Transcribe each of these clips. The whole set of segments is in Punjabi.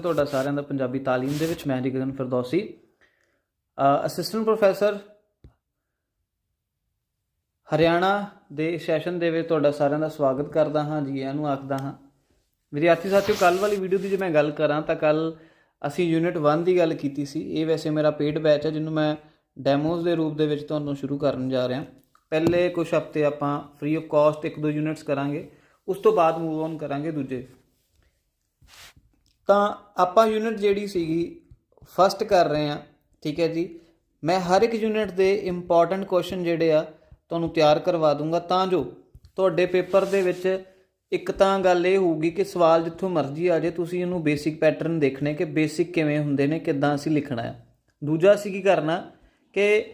ਤੁਹਾਡਾ ਸਾਰਿਆਂ ਦਾ ਪੰਜਾਬੀ ਤਾਲੀਮ ਦੇ ਵਿੱਚ ਮੈਂ ਜੀ ਗਗਨ ਫਿਰਦੌਸੀ ਅਸਿਸਟੈਂਟ ਪ੍ਰੋਫੈਸਰ ਹਰਿਆਣਾ ਦੇ ਸੈਸ਼ਨ ਦੇ ਵਿੱਚ ਤੁਹਾਡਾ ਸਾਰਿਆਂ ਦਾ ਸਵਾਗਤ ਕਰਦਾ ਹਾਂ, ਜੀ ਇਹਨੂੰ ਆਖਦਾ ਹਾਂ। ਵਿਦਿਆਰਥੀ ਸਾਥੀਓ ਕੱਲ ਵਾਲੀ ਵੀਡੀਓ ਦੀ ਜੇ ਮੈਂ ਗੱਲ ਕਰਾਂ ਤਾਂ ਕੱਲ ਅਸੀਂ ਯੂਨਿਟ 1 ਦੀ ਗੱਲ ਕੀਤੀ ਸੀ। ਇਹ ਵੈਸੇ ਮੇਰਾ ਪੇਡ ਬੈਚ ਹੈ, ਜਿਹਨੂੰ ਮੈਂ ਡੈਮੋਜ਼ ਦੇ ਰੂਪ ਦੇ ਵਿੱਚ ਤੁਹਾਨੂੰ ਸ਼ੁਰੂ ਕਰਨ ਜਾ ਰਿਹਾ। ਪਹਿਲੇ ਕੁਝ ਹਫ਼ਤੇ ਆਪਾਂ ਫ੍ਰੀ ਆਫ ਕਾਸਟ ਇੱਕ ਦੋ ਯੂਨਿਟਸ ਕਰਾਂਗੇ, ਉਸ ਤੋਂ ਬਾਅਦ ਮੂਵ ਔਨ ਕਰਾਂਗੇ ਦੂਜੇ। ਤਾਂ ਆਪਾਂ ਯੂਨਿਟ ਜਿਹੜੀ ਸੀਗੀ ਫਸਟ ਕਰ ਰਹੇ ਹਾਂ, ਠੀਕ ਹੈ ਜੀ? ਮੈਂ ਹਰ ਇੱਕ ਯੂਨਿਟ ਦੇ ਇੰਪੋਰਟੈਂਟ ਕੁਐਸਚਨ ਜਿਹੜੇ ਆ, ਤੁਹਾਨੂੰ ਤਿਆਰ ਕਰਵਾ ਦੂੰਗਾ। ਤਾਂ ਜੋ ਤੁਹਾਡੇ ਪੇਪਰ ਦੇ ਵਿੱਚ ਇੱਕ ਤਾਂ ਗੱਲ ਇਹ ਹੋਊਗੀ ਕਿ ਸਵਾਲ ਜਿੱਥੋਂ ਮਰਜ਼ੀ ਆ ਜਾਏ, ਤੁਸੀਂ ਇਹਨੂੰ ਬੇਸਿਕ ਪੈਟਰਨ ਦੇਖਣੇ ਕਿ ਬੇਸਿਕ ਕਿਵੇਂ ਹੁੰਦੇ ਨੇ, ਕਿੱਦਾਂ ਅਸੀਂ ਲਿਖਣਾ ਹੈ। ਦੂਜਾ ਅਸੀਂ ਕੀ ਕਰਨਾ ਕਿ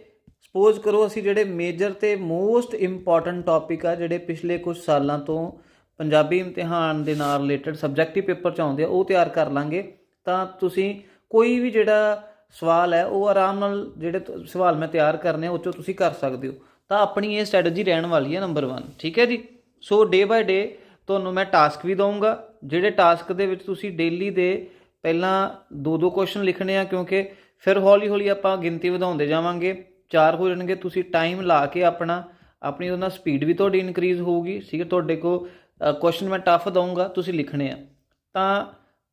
ਸਪੋਜ਼ ਕਰੋ ਅਸੀਂ ਜਿਹੜੇ ਮੇਜਰ ਤੇ ਮੋਸਟ ਇੰਪੋਰਟੈਂਟ ਟੌਪਿਕ ਆ, ਜਿਹੜੇ ਪਿਛਲੇ ਕੁਝ ਸਾਲਾਂ ਤੋਂ ਪੰਜਾਬੀ ਇਮਤਿਹਾਨ ਦੇ ਨਾਲ ਰਿਲੇਟਡ ਸਬਜੈਕਟਿਵ ਪੇਪਰ ਚ ਆਉਂਦੇ ਆ, ਉਹ ਤਿਆਰ ਕਰ ਲਾਂਗੇ। ਤਾਂ ਤੁਸੀਂ ਕੋਈ ਵੀ ਜਿਹੜਾ ਸਵਾਲ ਹੈ, ਉਹ ਆਰਾਮ ਨਾਲ ਜਿਹੜੇ ਸਵਾਲ ਮੈਂ ਤਿਆਰ ਕਰਨੇ ਆ, ਉਹ 'ਚੋਂ ਤੁਸੀਂ ਕਰ ਸਕਦੇ ਹੋ। ਤਾਂ ਆਪਣੀ ਇਹ ਸਟ੍ਰੈਟਜੀ ਰਹਿਣ ਵਾਲੀ ਹੈ ਨੰਬਰ 1 ਠੀਕ ਹੈ ਜੀ? ਸੋ ਡੇ ਬਾਏ ਡੇ ਤੁਹਾਨੂੰ ਮੈਂ ਟਾਸਕ ਵੀ ਦਊਂਗਾ, ਜਿਹੜੇ ਟਾਸਕ ਦੇ ਵਿੱਚ ਤੁਸੀਂ ਡੇਲੀ ਦੇ ਪਹਿਲਾਂ ਦੋ ਦੋ ਕੁਐਸਚਨ ਲਿਖਣੇ ਆ, ਕਿਉਂਕਿ ਫਿਰ ਹੌਲੀ ਹੌਲੀ ਆਪਾਂ ਗਿਣਤੀ ਵਧਾਉਂਦੇ ਜਾਵਾਂਗੇ, ਚਾਰ ਹੋ ਜਾਣਗੇ, ਤੁਸੀਂ ਟਾਈਮ ਲਾ ਕੇ ਆਪਣਾ, ਆਪਣੀ ਉਹਦੇ ਨਾਲ ਸਪੀਡ ਵੀ ਤੁਹਾਡੀ ਇਨਕਰੀਜ਼ ਹੋਊਗੀ, ਠੀਕ ਹੈ? ਤੁਹਾਡੇ ਕੋ ਕੁਐਸਚਨ ਮੈਂ ਟਫ ਦਊਂਗਾ, ਤੁਸੀਂ ਲਿਖਣੇ ਆ। ਤਾਂ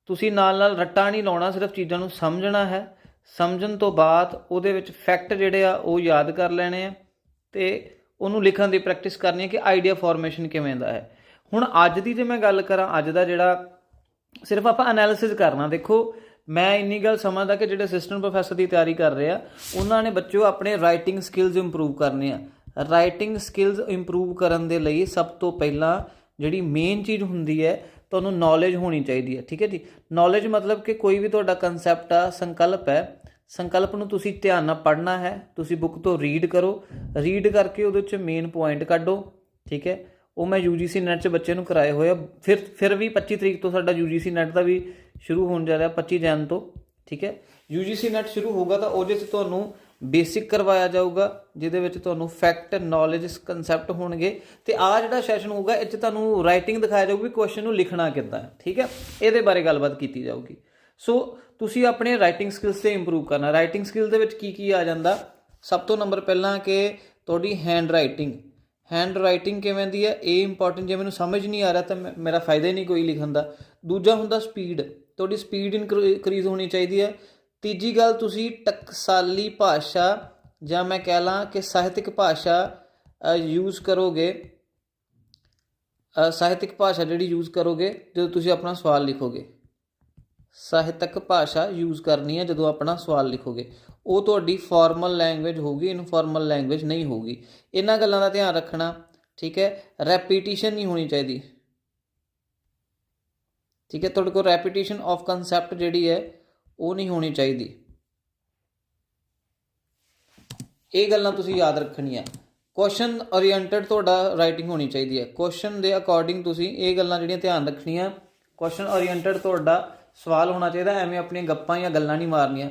ਤੁਸੀਂ ਨਾਲ ਨਾਲ ਰੱਟਾ ਨਹੀਂ ਲਾਉਣਾ, ਸਿਰਫ ਚੀਜ਼ਾਂ ਨੂੰ ਸਮਝਣਾ ਹੈ। ਸਮਝਣ ਤੋਂ ਬਾਅਦ ਉਹਦੇ ਵਿੱਚ ਫੈਕਟ ਜਿਹੜੇ ਆ, ਉਹ ਯਾਦ ਕਰ ਲੈਣੇ ਆ ਤੇ ਉਹਨੂੰ ਲਿਖਣ ਦੀ ਪ੍ਰੈਕਟਿਸ ਕਰਨੀ ਹੈ ਕਿ ਆਈਡੀਆ ਫਾਰਮੇਸ਼ਨ ਕਿਵੇਂ ਦਾ ਹੈ। ਹੁਣ ਅੱਜ ਦੀ ਜੇ ਮੈਂ ਗੱਲ ਕਰਾਂ, ਅੱਜ ਦਾ ਜਿਹੜਾ ਸਿਰਫ ਆਪਾਂ ਐਨਾਲਿਸਿਸ ਕਰਨਾ, ਦੇਖੋ, ਮੈਂ ਇੰਨੀ ਗੱਲ ਸਮਝਦਾ ਕਿ ਜਿਹੜੇ ਅਸਿਸਟੈਂਟ ਪ੍ਰੋਫੈਸਰ ਦੀ ਤਿਆਰੀ ਕਰ ਰਹੇ ਆ, ਉਹਨਾਂ ਨੇ ਬੱਚਿਓ ਆਪਣੇ ਰਾਈਟਿੰਗ ਸਕਿੱਲਸ ਇੰਪਰੂਵ ਕਰਨੇ ਆ। ਰਾਈਟਿੰਗ ਸਕਿੱਲਸ ਇੰਪਰੂਵ ਕਰਨ ਦੇ ਲਈ ਸਭ ਤੋਂ ਪਹਿਲਾਂ ਜਿਹੜੀ ਮੇਨ ਚੀਜ਼ ਹੁੰਦੀ ਹੈ, ਤੁਹਾਨੂੰ ਨੌਲੇਜ ਹੋਣੀ ਚਾਹੀਦੀ ਹੈ, ਠੀਕ ਹੈ ਜੀ? ਨੌਲੇਜ ਮਤਲਬ ਕਿ ਕੋਈ ਵੀ ਤੁਹਾਡਾ ਕਨਸੈਪਟ ਆ, ਸੰਕਲਪ ਹੈ, ਸੰਕਲਪ ਨੂੰ ਤੁਸੀਂ ਧਿਆਨ ਨਾਲ ਪੜ੍ਹਨਾ ਹੈ, ਤੁਸੀਂ ਬੁੱਕ ਤੋਂ ਰੀਡ ਕਰੋ ਰੀਡ ਕਰਕੇ ਉਹਦੇ ਵਿੱਚ ਮੇਨ ਪੁਆਇੰਟ ਕੱਢੋ, ਠੀਕ ਹੈ? ਉਹ ਮੈਂ UGC ਨੈਟ 'ਚ ਬੱਚੇ ਨੂੰ ਕਰਾਏ ਹੋਏ ਆ, ਫਿਰ ਫਿਰ ਵੀ 25 ਤਰੀਕ ਤੋਂ ਸਾਡਾ UGC ਨੈਟ ਦਾ ਵੀ ਸ਼ੁਰੂ ਹੋਣ ਜਾ ਰਿਹਾ 25 ਜਨ ਤੋਂ, ਠੀਕ ਹੈ? UGC ਨੈਟ ਸ਼ੁਰੂ ਹੋਊਗਾ ਤਾਂ ਉਹਦੇ 'ਚ ਤੁਹਾਨੂੰ ਬੇਸਿਕ ਕਰਵਾਇਆ ਜਾਊਗਾ, ਜਿਹਦੇ ਵਿੱਚ ਤੁਹਾਨੂੰ ਫੈਕਟ ਨੌਲੇਜ ਕਨਸੈਪਟ ਹੋਣਗੇ। ਤੇ ਆ ਜਿਹੜਾ ਸੈਸ਼ਨ ਹੋਊਗਾ, ਇਹ 'ਚ ਤੁਹਾਨੂੰ ਰਾਈਟਿੰਗ ਦਿਖਾਇਆ ਜਾਊਗਾ ਵੀ ਕੁਐਸਚਨ ਨੂੰ ਲਿਖਣਾ ਕਿੱਦਾਂ ਹੈ, ਠੀਕ ਹੈ? ਇਹਦੇ ਬਾਰੇ ਗੱਲਬਾਤ ਕੀਤੀ ਜਾਊਗੀ। ਸੋ ਤੁਸੀਂ ਆਪਣੇ ਰਾਈਟਿੰਗ ਸਕਿੱਲਸ ਤੇ ਇੰਪਰੂਵ ਕਰਨਾ। ਰਾਈਟਿੰਗ ਸਕਿੱਲ ਦੇ ਵਿੱਚ ਕੀ ਕੀ ਆ ਜਾਂਦਾ? ਸਭ ਤੋਂ ਨੰਬਰ ਪਹਿਲਾਂ ਕਿ ਤੁਹਾਡੀ ਹੈਂਡ ਰਾਈਟਿੰਗ ਹੈਂਡ ਰਾਈਟਿੰਗ ਕਿਵੇਂ ਦੀ ਹੈ? ਇਹ ਇੰਪੋਰਟੈਂਟ ਜੇ ਮੈਨੂੰ ਸਮਝ ਨਹੀਂ ਆ ਰਿਹਾ ਤਾਂ ਮੇ- ਮੇਰਾ ਫਾਇਦਾ ਹੀ ਨਹੀਂ ਕੋਈ ਲਿਖਣ ਦਾ। ਦੂਜਾ ਹੁੰਦਾ ਸਪੀਡ ਤੁਹਾਡੀ ਸਪੀਡ ਇਨਕਰੀਜ਼ ਹੋਣੀ ਚਾਹੀਦੀ ਹੈ। ਤੀਜੀ ਗੱਲ ਤੁਸੀਂ ਟਕਸਾਲੀ ਭਾਸ਼ਾ ਜਾਂ ਮੈਂ ਕਹਿ ਲਾਂ ਕਿ ਸਾਹਿਤਿਕ ਭਾਸ਼ਾ ਯੂਜ਼ ਕਰੋਗੇ। ਸਾਹਿਤਿਕ ਭਾਸ਼ਾ ਜਿਹੜੀ ਯੂਜ਼ ਕਰੋਗੇ, ਜਦੋਂ ਤੁਸੀਂ ਆਪਣਾ ਸਵਾਲ ਲਿਖੋਗੇ। ਸਾਹਿਤਕ ਭਾਸ਼ਾ ਯੂਜ਼ ਕਰਨੀ ਹੈ ਜਦੋਂ ਆਪਣਾ ਸਵਾਲ ਲਿਖੋਗੇ। ਉਹ ਤੁਹਾਡੀ ਫਾਰਮਲ ਲੈਂਗੁਏਜ ਹੋਊਗੀ ਇਨਫਾਰਮਲ ਲੈਂਗੁਏਜ ਨਹੀਂ ਹੋਊਗੀ। ਇਹਨਾਂ ਗੱਲਾਂ ਦਾ ਧਿਆਨ ਰੱਖਣਾ, ਠੀਕ ਹੈ? ਰੈਪੀਟੀਸ਼ਨ ਨਹੀਂ ਹੋਣੀ ਚਾਹੀਦੀ। ਠੀਕ ਹੈ? ਤੁਹਾਡੇ ਕੋਲ ਰੈਪੀਟੀਸ਼ਨ ਆਫ ਕਨਸੈਪਟ ਜਿਹੜੀ ਹੈ ਉਹ ਨਹੀਂ ਹੋਣੀ ਚਾਹੀਦੀ। ਇਹ ਗੱਲਾਂ ਤੁਸੀਂ ਯਾਦ ਰੱਖਣੀਆਂ। ਕੁਐਸਚਨ ਓਰੀਐਂਟਡ ਤੁਹਾਡਾ ਰਾਈਟਿੰਗ ਹੋਣੀ ਚਾਹੀਦੀ ਹੈ। ਕੁਐਸਚਨ ਦੇ ਅਕੋਰਡਿੰਗ ਤੁਸੀਂ ਇਹ ਗੱਲਾਂ ਜਿਹੜੀਆਂ ਧਿਆਨ ਰੱਖਣੀਆਂ ਕੁਐਸਚਨ ਓਰੀਐਂਟਡ ਤੁਹਾਡਾ ਸਵਾਲ ਹੋਣਾ ਚਾਹੀਦਾ, ਐਵੇਂ ਆਪਣੀਆਂ ਗੱਪਾਂ ਜਾਂ ਗੱਲਾਂ ਨਹੀਂ ਮਾਰਨੀਆਂ।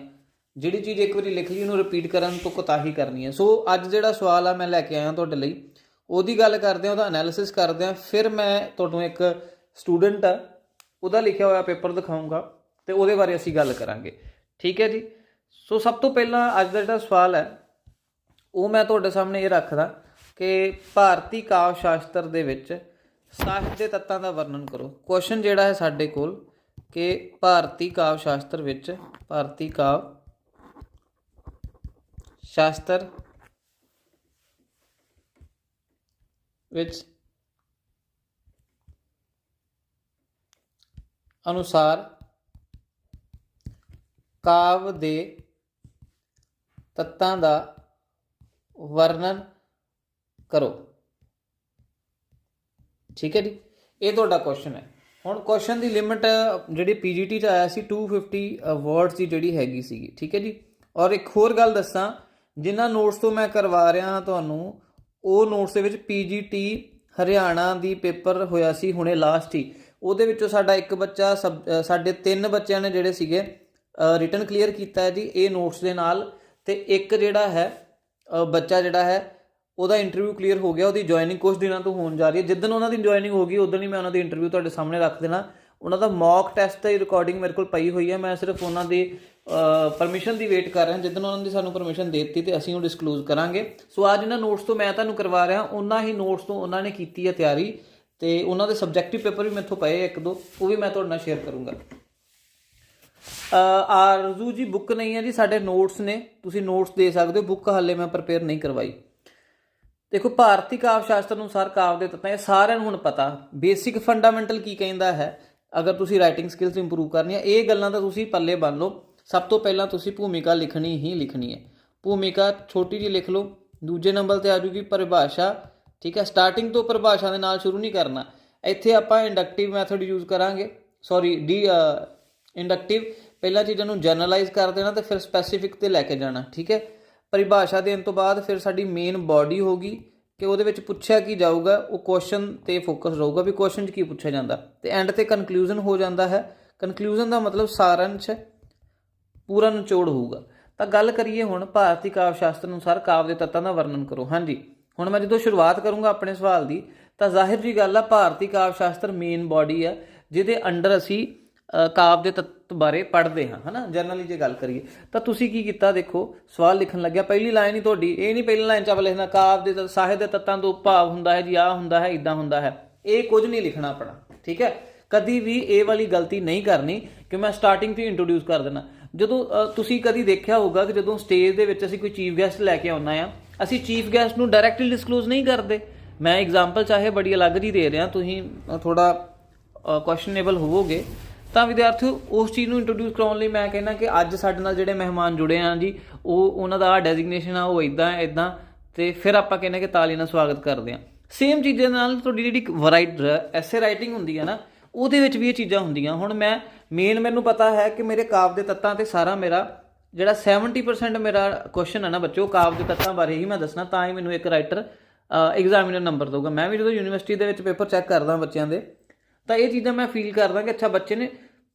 ਜਿਹੜੀ ਚੀਜ਼ ਇੱਕ ਵਾਰੀ ਲਿਖ ਲਈ, ਉਹਨੂੰ ਰਿਪੀਟ ਕਰਨ ਤੋਂ ਕੋਤਾਹੀ ਕਰਨੀ ਹੈ। ਸੋ ਅੱਜ ਜਿਹੜਾ ਸਵਾਲ ਆ, ਮੈਂ ਲੈ ਕੇ ਆਇਆ ਤੁਹਾਡੇ ਲਈ। ਉਹਦੀ ਗੱਲ ਕਰਦੇ ਆ ਉਹਦਾ ਐਨਾਲਿਸਿਸ ਕਰਦੇ ਆ ਫਿਰ ਮੈਂ ਤੁਹਾਨੂੰ ਇੱਕ ਸਟੂਡੈਂਟ ਆ, ਉਹਦਾ ਲਿਖਿਆ ਹੋਇਆ ਪੇਪਰ ਦਿਖਾਉਂਗਾ ਤੇ ਉਹਦੇ ਬਾਰੇ ਅਸੀਂ ਗੱਲ ਕਰਾਂਗੇ। ਠੀਕ ਹੈ ਜੀ? ਸੋ ਸਭ ਤੋਂ ਪਹਿਲਾਂ ਅੱਜ ਦਾ ਜਿਹੜਾ ਸਵਾਲ ਹੈ, ਉਹ ਮੈਂ ਤੁਹਾਡੇ ਸਾਹਮਣੇ ਇਹ ਰੱਖਦਾ ਕਿ ਭਾਰਤੀ ਕਾਵ ਸ਼ਾਸਤਰ ਦੇ ਵਿੱਚ ਸਾਹਿਤ ਦੇ ਤੱਤਾਂ ਦਾ ਵਰਣਨ ਕਰੋ। ਕੁਐਸਚਨ ਜਿਹੜਾ ਹੈ ਸਾਡੇ ਕੋਲ ਕਿ ਭਾਰਤੀ ਕਾਵ ਸ਼ਾਸਤਰ ਵਿੱਚ, ਭਾਰਤੀ ਕਾਵ ਸ਼ਾਸਤਰ ਵਿੱਚ ਅਨੁਸਾਰ ਕਾਵ ਦੇ ਤੱਤਾਂ ਦਾ ਵਰਣਨ ਕਰੋ। ਠੀਕ ਹੈ ਜੀ? ਇਹ ਤੁਹਾਡਾ ਕੁਐਸਚਨ ਹੈ। ਹੁਣ ਕੁਐਸਚਨ ਦੀ ਲਿਮਿਟ ਜਿਹੜੀ ਪੀਜੀਟੀ ਚ ਆਇਆ ਸੀ 250 ਵਰਡਸ ਦੀ ਜਿਹੜੀ ਹੈਗੀ ਸੀਗੀ। ਠੀਕ ਹੈ ਜੀ? ਔਰ ਇੱਕ ਹੋਰ ਗੱਲ ਦੱਸਾਂ, ਜਿਨ੍ਹਾਂ ਨੋਟਸ ਤੋਂ ਮੈਂ ਕਰਵਾ ਰਿਹਾ ਹਾਂ ਤੁਹਾਨੂੰ, ਉਹ ਨੋਟਸ ਦੇ ਵਿੱਚ ਪੀਜੀਟੀ ਹਰਿਆਣਾ ਦੀ ਪੇਪਰ ਹੋਇਆ ਸੀ ਹੁਣੇ ਲਾਸਟ ਹੀ। ਉਹਦੇ ਵਿੱਚੋਂ ਸਾਡਾ ਇੱਕ ਬੱਚਾ ਸਬ- ਸਾਡੇ ਤਿੰਨ ਬੱਚਿਆਂ ਨੇ ਜਿਹੜੇ ਸੀਗੇ ਰਿਟਨ ਕਲੀਅਰ ਕੀਤਾ ਹੈ ਜੀ, ਇਹ ਨੋਟਸ ਦੇ ਨਾਲ। ਤੇ ਇੱਕ ਜਿਹੜਾ ਹੈ ਬੱਚਾ ਜਿਹੜਾ ਹੈ, ਉਹਦਾ ਇੰਟਰਵਿਊ ਕਲੀਅਰ ਹੋ ਗਿਆ, ਉਹਦੀ ਜੁਆਇਨਿੰਗ ਕੁਝ ਦਿਨਾਂ ਤੋਂ ਹੋਣ ਜਾ ਰਹੀ ਹੈ। ਜਿੱਦਣ ਉਹਨਾਂ ਦੀ ਜੁਆਇਨਿੰਗ ਹੋ ਗਈ ਉਦੋਂ ਹੀ ਮੈਂ ਉਹਨਾਂ ਦੀ ਇੰਟਰਵਿਊ ਤੁਹਾਡੇ ਸਾਹਮਣੇ ਰੱਖ ਦੇਣਾ। ਉਹਨਾਂ ਦਾ ਮੌਕ ਟੈਸਟ ਦੀ ਰਿਕਾਰਡਿੰਗ ਮੇਰੇ ਕੋਲ ਪਈ ਹੋਈ ਹੈ। ਮੈਂ ਸਿਰਫ ਉਹਨਾਂ ਦੀ ਪਰਮਿਸ਼ਨ ਦੀ ਵੇਟ ਕਰ ਰਿਹਾ। ਜਦੋਂ ਉਹਨਾਂ ਦੀ ਸਾਨੂੰ ਪਰਮਿਸ਼ਨ ਦੇ ਦਿੱਤੀ ਤੇ ਅਸੀਂ ਉਹ ਡਿਸਕਲੋਜ਼ ਕਰਾਂਗੇ। ਸੋ ਅੱਜ ਇਹਨਾਂ ਨੋਟਸ ਤੋਂ ਮੈਂ ਤੁਹਾਨੂੰ ਕਰਵਾ ਰਿਹਾ ਉਹਨਾਂ ਹੀ ਨੋਟਸ ਤੋਂ ਉਹਨਾਂ ਨੇ ਕੀਤੀ ਹੈ ਤਿਆਰੀ। ਤੇ ਉਹਨਾਂ ਦੇ ਸਬਜੈਕਟਿਵ ਪੇਪਰ ਵੀ ਮੈਥੋਂ ਪਏ ਇੱਕ ਦੋ, ਉਹ ਵੀ ਮੈਂ ਤੁਹਾਡੇ ਨਾਲ ਸ਼ੇਅਰ ਕਰੂੰਗਾ। ਆਰਜ਼ੂ ਜੀ ਬੁੱਕ ਨਹੀਂ ਹੈ ਜੀ, ਸਾਡੇ ਨੋਟਸ ਨੇ। ਤੁਸੀਂ ਨੋਟਸ ਦੇ ਸਕਦੇ ਹੋ ਬੁੱਕ ਹਾਲੇ ਮੈਂ ਪ੍ਰਪੇਅਰ ਨਹੀਂ ਕਰਵਾਈ। ਦੇਖੋ ਭਾਰਤੀ ਕਾਵਿ ਸ਼ਾਸਤਰ ਅਨੁਸਾਰ ਕਾਵਿ ਦੇ ਤੱਤਾਂ, ਇਹ ਸਾਰਿਆਂ ਨੂੰ ਹੁਣ ਪਤਾ। ਬੇਸਿਕ ਫੰਡਾਮੈਂਟਲ ਕੀ ਕਹਿੰਦਾ ਹੈ? ਅਗਰ ਤੁਸੀਂ ਰਾਈਟਿੰਗ ਸਕਿੱਲਸ ਇੰਪਰੂਵ ਕਰਨੀਆਂ ਇਹ ਗੱਲਾਂ ਤਾਂ ਤੁਸੀਂ ਪੱਲੇ ਬੰਨ ਲਓ। ਸਭ ਤੋਂ ਪਹਿਲਾਂ ਤੁਸੀਂ ਭੂਮਿਕਾ ਲਿਖਣੀ ਹੀ ਲਿਖਣੀ ਹੈ। ਭੂਮਿਕਾ ਛੋਟੀ ਜਿਹੀ ਲਿਖ ਲਓ, ਦੂਜੇ ਨੰਬਰ ਤੇ ਆ ਜੂਗੀ ਪਰਿਭਾਸ਼ਾ। ਠੀਕ ਹੈ ਸਟਾਰਟਿੰਗ ਤੋਂ ਪਰਿਭਾਸ਼ਾ ਦੇ ਨਾਲ ਸ਼ੁਰੂ ਨਹੀਂ ਕਰਨਾ। ਇੱਥੇ ਆਪਾਂ ਇੰਡਕਟਿਵ ਮੈਥਡ ਯੂਜ਼ ਕਰਾਂਗੇ। ਸੌਰੀ ਡੀ ਇੰਡਕਟਿਵ ਪਹਿਲਾਂ ਚੀਜ਼ਾਂ ਨੂੰ ਜਨਰਲਾਈਜ਼ ਕਰ ਦੇਣਾ ਤੇ ਫਿਰ ਸਪੈਸੀਫਿਕ ਤੇ ਲੈ ਕੇ ਜਾਣਾ, ਠੀਕ ਹੈ? ਪਰਿਭਾਸ਼ਾ ਦੇਣ ਤੋਂ ਬਾਅਦ ਫਿਰ ਸਾਡੀ ਮੇਨ ਬਾਡੀ ਹੋਗੀ ਕਿ ਉਹਦੇ ਵਿੱਚ ਪੁੱਛਿਆ ਕੀ ਜਾਊਗਾ, ਉਹ ਕੁਐਸਚਨ ਤੇ ਫੋਕਸ ਰਹੂਗਾ ਵੀ ਕੁਐਸਚਨ 'ਚ ਕੀ ਪੁੱਛਿਆ ਜਾਂਦਾ। ਤੇ ਐਂਡ ਤੇ ਕਨਕਲੂਜਨ ਹੋ ਜਾਂਦਾ ਹੈ। ਕਨਕਲੂਜਨ ਦਾ ਮਤਲਬ ਸਾਰਾਂਸ਼ ਪੂਰਾ ਨਿਚੋੜ ਹੋਊਗਾ। ਤਾਂ ਗੱਲ ਕਰੀਏ ਹੁਣ ਭਾਰਤੀ ਕਾਵਿ ਸ਼ਾਸਤਰ ਅਨੁਸਾਰ ਕਾਵਿ ਦੇ ਤੱਤਾਂ ਦਾ ਵਰਣਨ ਕਰੋ। ਹਾਂਜੀ, ਹੁਣ ਮੈਂ ਜਦੋਂ ਸ਼ੁਰੂਆਤ ਕਰੂੰਗਾ ਆਪਣੇ ਸਵਾਲ ਦੀ, ਤਾਂ ਜ਼ਾਹਿਰ ਜੀ ਗੱਲ ਆ, ਭਾਰਤੀ ਕਾਵਿ ਸ਼ਾਸਤਰ ਮੇਨ ਬਾਡੀ ਆ, ਜਿਹਦੇ ਅੰਡਰ ਅਸੀਂ ਕਾਵ ਦੇ ਤੱਤ ਬਾਰੇ ਪੜ੍ਹਦੇ ਹਾਂ, ਹਨਾ? ਜਨਰਲੀ ਜੇ ਗੱਲ ਕਰੀਏ, ਤਾਂ ਤੁਸੀਂ ਕੀ ਕੀਤਾ ਦੇਖੋ, ਸਵਾਲ ਲਿਖਣ ਲੱਗਿਆ, ਪਹਿਲੀ ਲਾਈਨ ਹੀ ਤੁਹਾਡੀ, ਇਹ ਨਹੀਂ ਪਹਿਲੀ ਲਾਈਨ ਚ ਆਪਾਂ ਲਿਖਣਾ, ਕਾਵ ਦੇ ਸਾਹਿਤ ਦੇ ਤੱਤਾਂ ਤੋਂ ਭਾਵ ਹੁੰਦਾ ਹੈ ਜੀ, ਆਹ ਹੁੰਦਾ ਹੈ ਇਦਾਂ ਹੁੰਦਾ ਹੈ। ਇਹ ਕੁਝ ਨਹੀਂ ਲਿਖਣਾ ਆਪਣਾ, ਠੀਕ ਹੈ? ਕਦੀ ਵੀ ਇਹ ਵਾਲੀ ਗਲਤੀ ਨਹੀਂ ਕਰਨੀ ਕਿ ਮੈਂ ਸਟਾਰਟਿੰਗ ਤੋਂ ਹੀ ਇੰਟਰੋਡਿਊਸ ਕਰ ਦੇਣਾ ਜਦੋਂ ਤੁਸੀਂ ਕਦੀ ਦੇਖਿਆ ਹੋਊਗਾ ਕਿ ਜਦੋਂ ਸਟੇਜ ਦੇ ਵਿੱਚ ਅਸੀਂ ਕੋਈ ਚੀਫ ਗੈਸਟ ਲੈ ਕੇ ਆਉਣਾ ਆ ਅਸੀਂ ਚੀਫ ਗੈਸਟ ਨੂੰ ਡਾਇਰੈਕਟਲੀ ਡਿਸਕਲੋਜ਼ ਨਹੀਂ ਕਰਦੇ। ਮੈਂ ਐਗਜ਼ਾਮਪਲ ਚਾਹੇ ਬੜੀ ਅਲੱਗ ਜੀ ਦੇ ਰਿਹਾ, ਤੁਸੀਂ ਥੋੜਾ ਕੁਐਸਚਨੇਬਲ ਹੋਵੋਗੇ। ਤਾਂ ਵਿਦਿਆਰਥੀਓ, ਉਸ ਚੀਜ਼ ਨੂੰ ਇੰਟਰੋਡਿਊਸ ਕਰਾਉਣ ਲਈ ਮੈਂ ਕਹਿੰਦਾ ਕਿ ਅੱਜ ਸਾਡੇ ਨਾਲ ਜਿਹੜੇ ਮਹਿਮਾਨ ਜੁੜੇ ਆ ਜੀ, ਉਹ, ਉਹਨਾਂ ਦਾ ਡੈਜ਼ਿਗਨੇਸ਼ਨ ਆ, ਉਹ ਇਦਾਂ ਇਦਾਂ ਤੇ ਫਿਰ ਆਪਾਂ ਕਹਿੰਦੇ ਕਿ ਤਾਲੀ ਨਾਲ ਸਵਾਗਤ ਕਰਦੇ ਆ। ਸੇਮ ਚੀਜ਼ਾਂ ਨਾਲ ਤੁਹਾਡੀ ਜਿਹੜੀ ਵਰਾਈਟ ਐਸੇ ਰਾਈਟਿੰਗ ਹੁੰਦੀ ਹੈ ਨਾ, ਉਹਦੇ ਵਿੱਚ ਵੀ ਇਹ ਚੀਜ਼ਾਂ ਹੁੰਦੀਆਂ। ਹੁਣ ਮੈਂ ਮੇਨ ਮੈਨੂੰ ਪਤਾ ਹੈ ਕਿ ਮੇਰੇ ਕਾਵ ਦੇ ਤੱਤਾਂ ਤੇ ਸਾਰਾ ਮੇਰਾ, ਜਿਹੜਾ 70% ਮੇਰਾ ਕੁਐਸਚਨ ਹੈ ਨਾ ਬੱਚੋ ਕਾਵ ਦੇ ਤੱਤਾਂ ਬਾਰੇ ਹੀ ਮੈਂ ਦੱਸਣਾ, ਤਾਂ ਹੀ ਮੈਨੂੰ ਇੱਕ ਰਾਈਟਰ ਐਗਜ਼ਾਮੀਨਰ ਨੰਬਰ ਦਊਗਾ। ਮੈਂ ਵੀ ਜਦੋਂ ਯੂਨੀਵਰਸਿਟੀ ਦੇ ਵਿੱਚ ਪੇਪਰ ਚੈੱਕ ਕਰਦਾ ਬੱਚਿਆਂ ਦੇ ਤਾਂ ਇਹ ਚੀਜ਼ਾਂ ਮੈਂ ਫੀਲ ਕਰਦਾ ਕਿ ਅੱਛਾ ਬੱਚੇ ਨੇ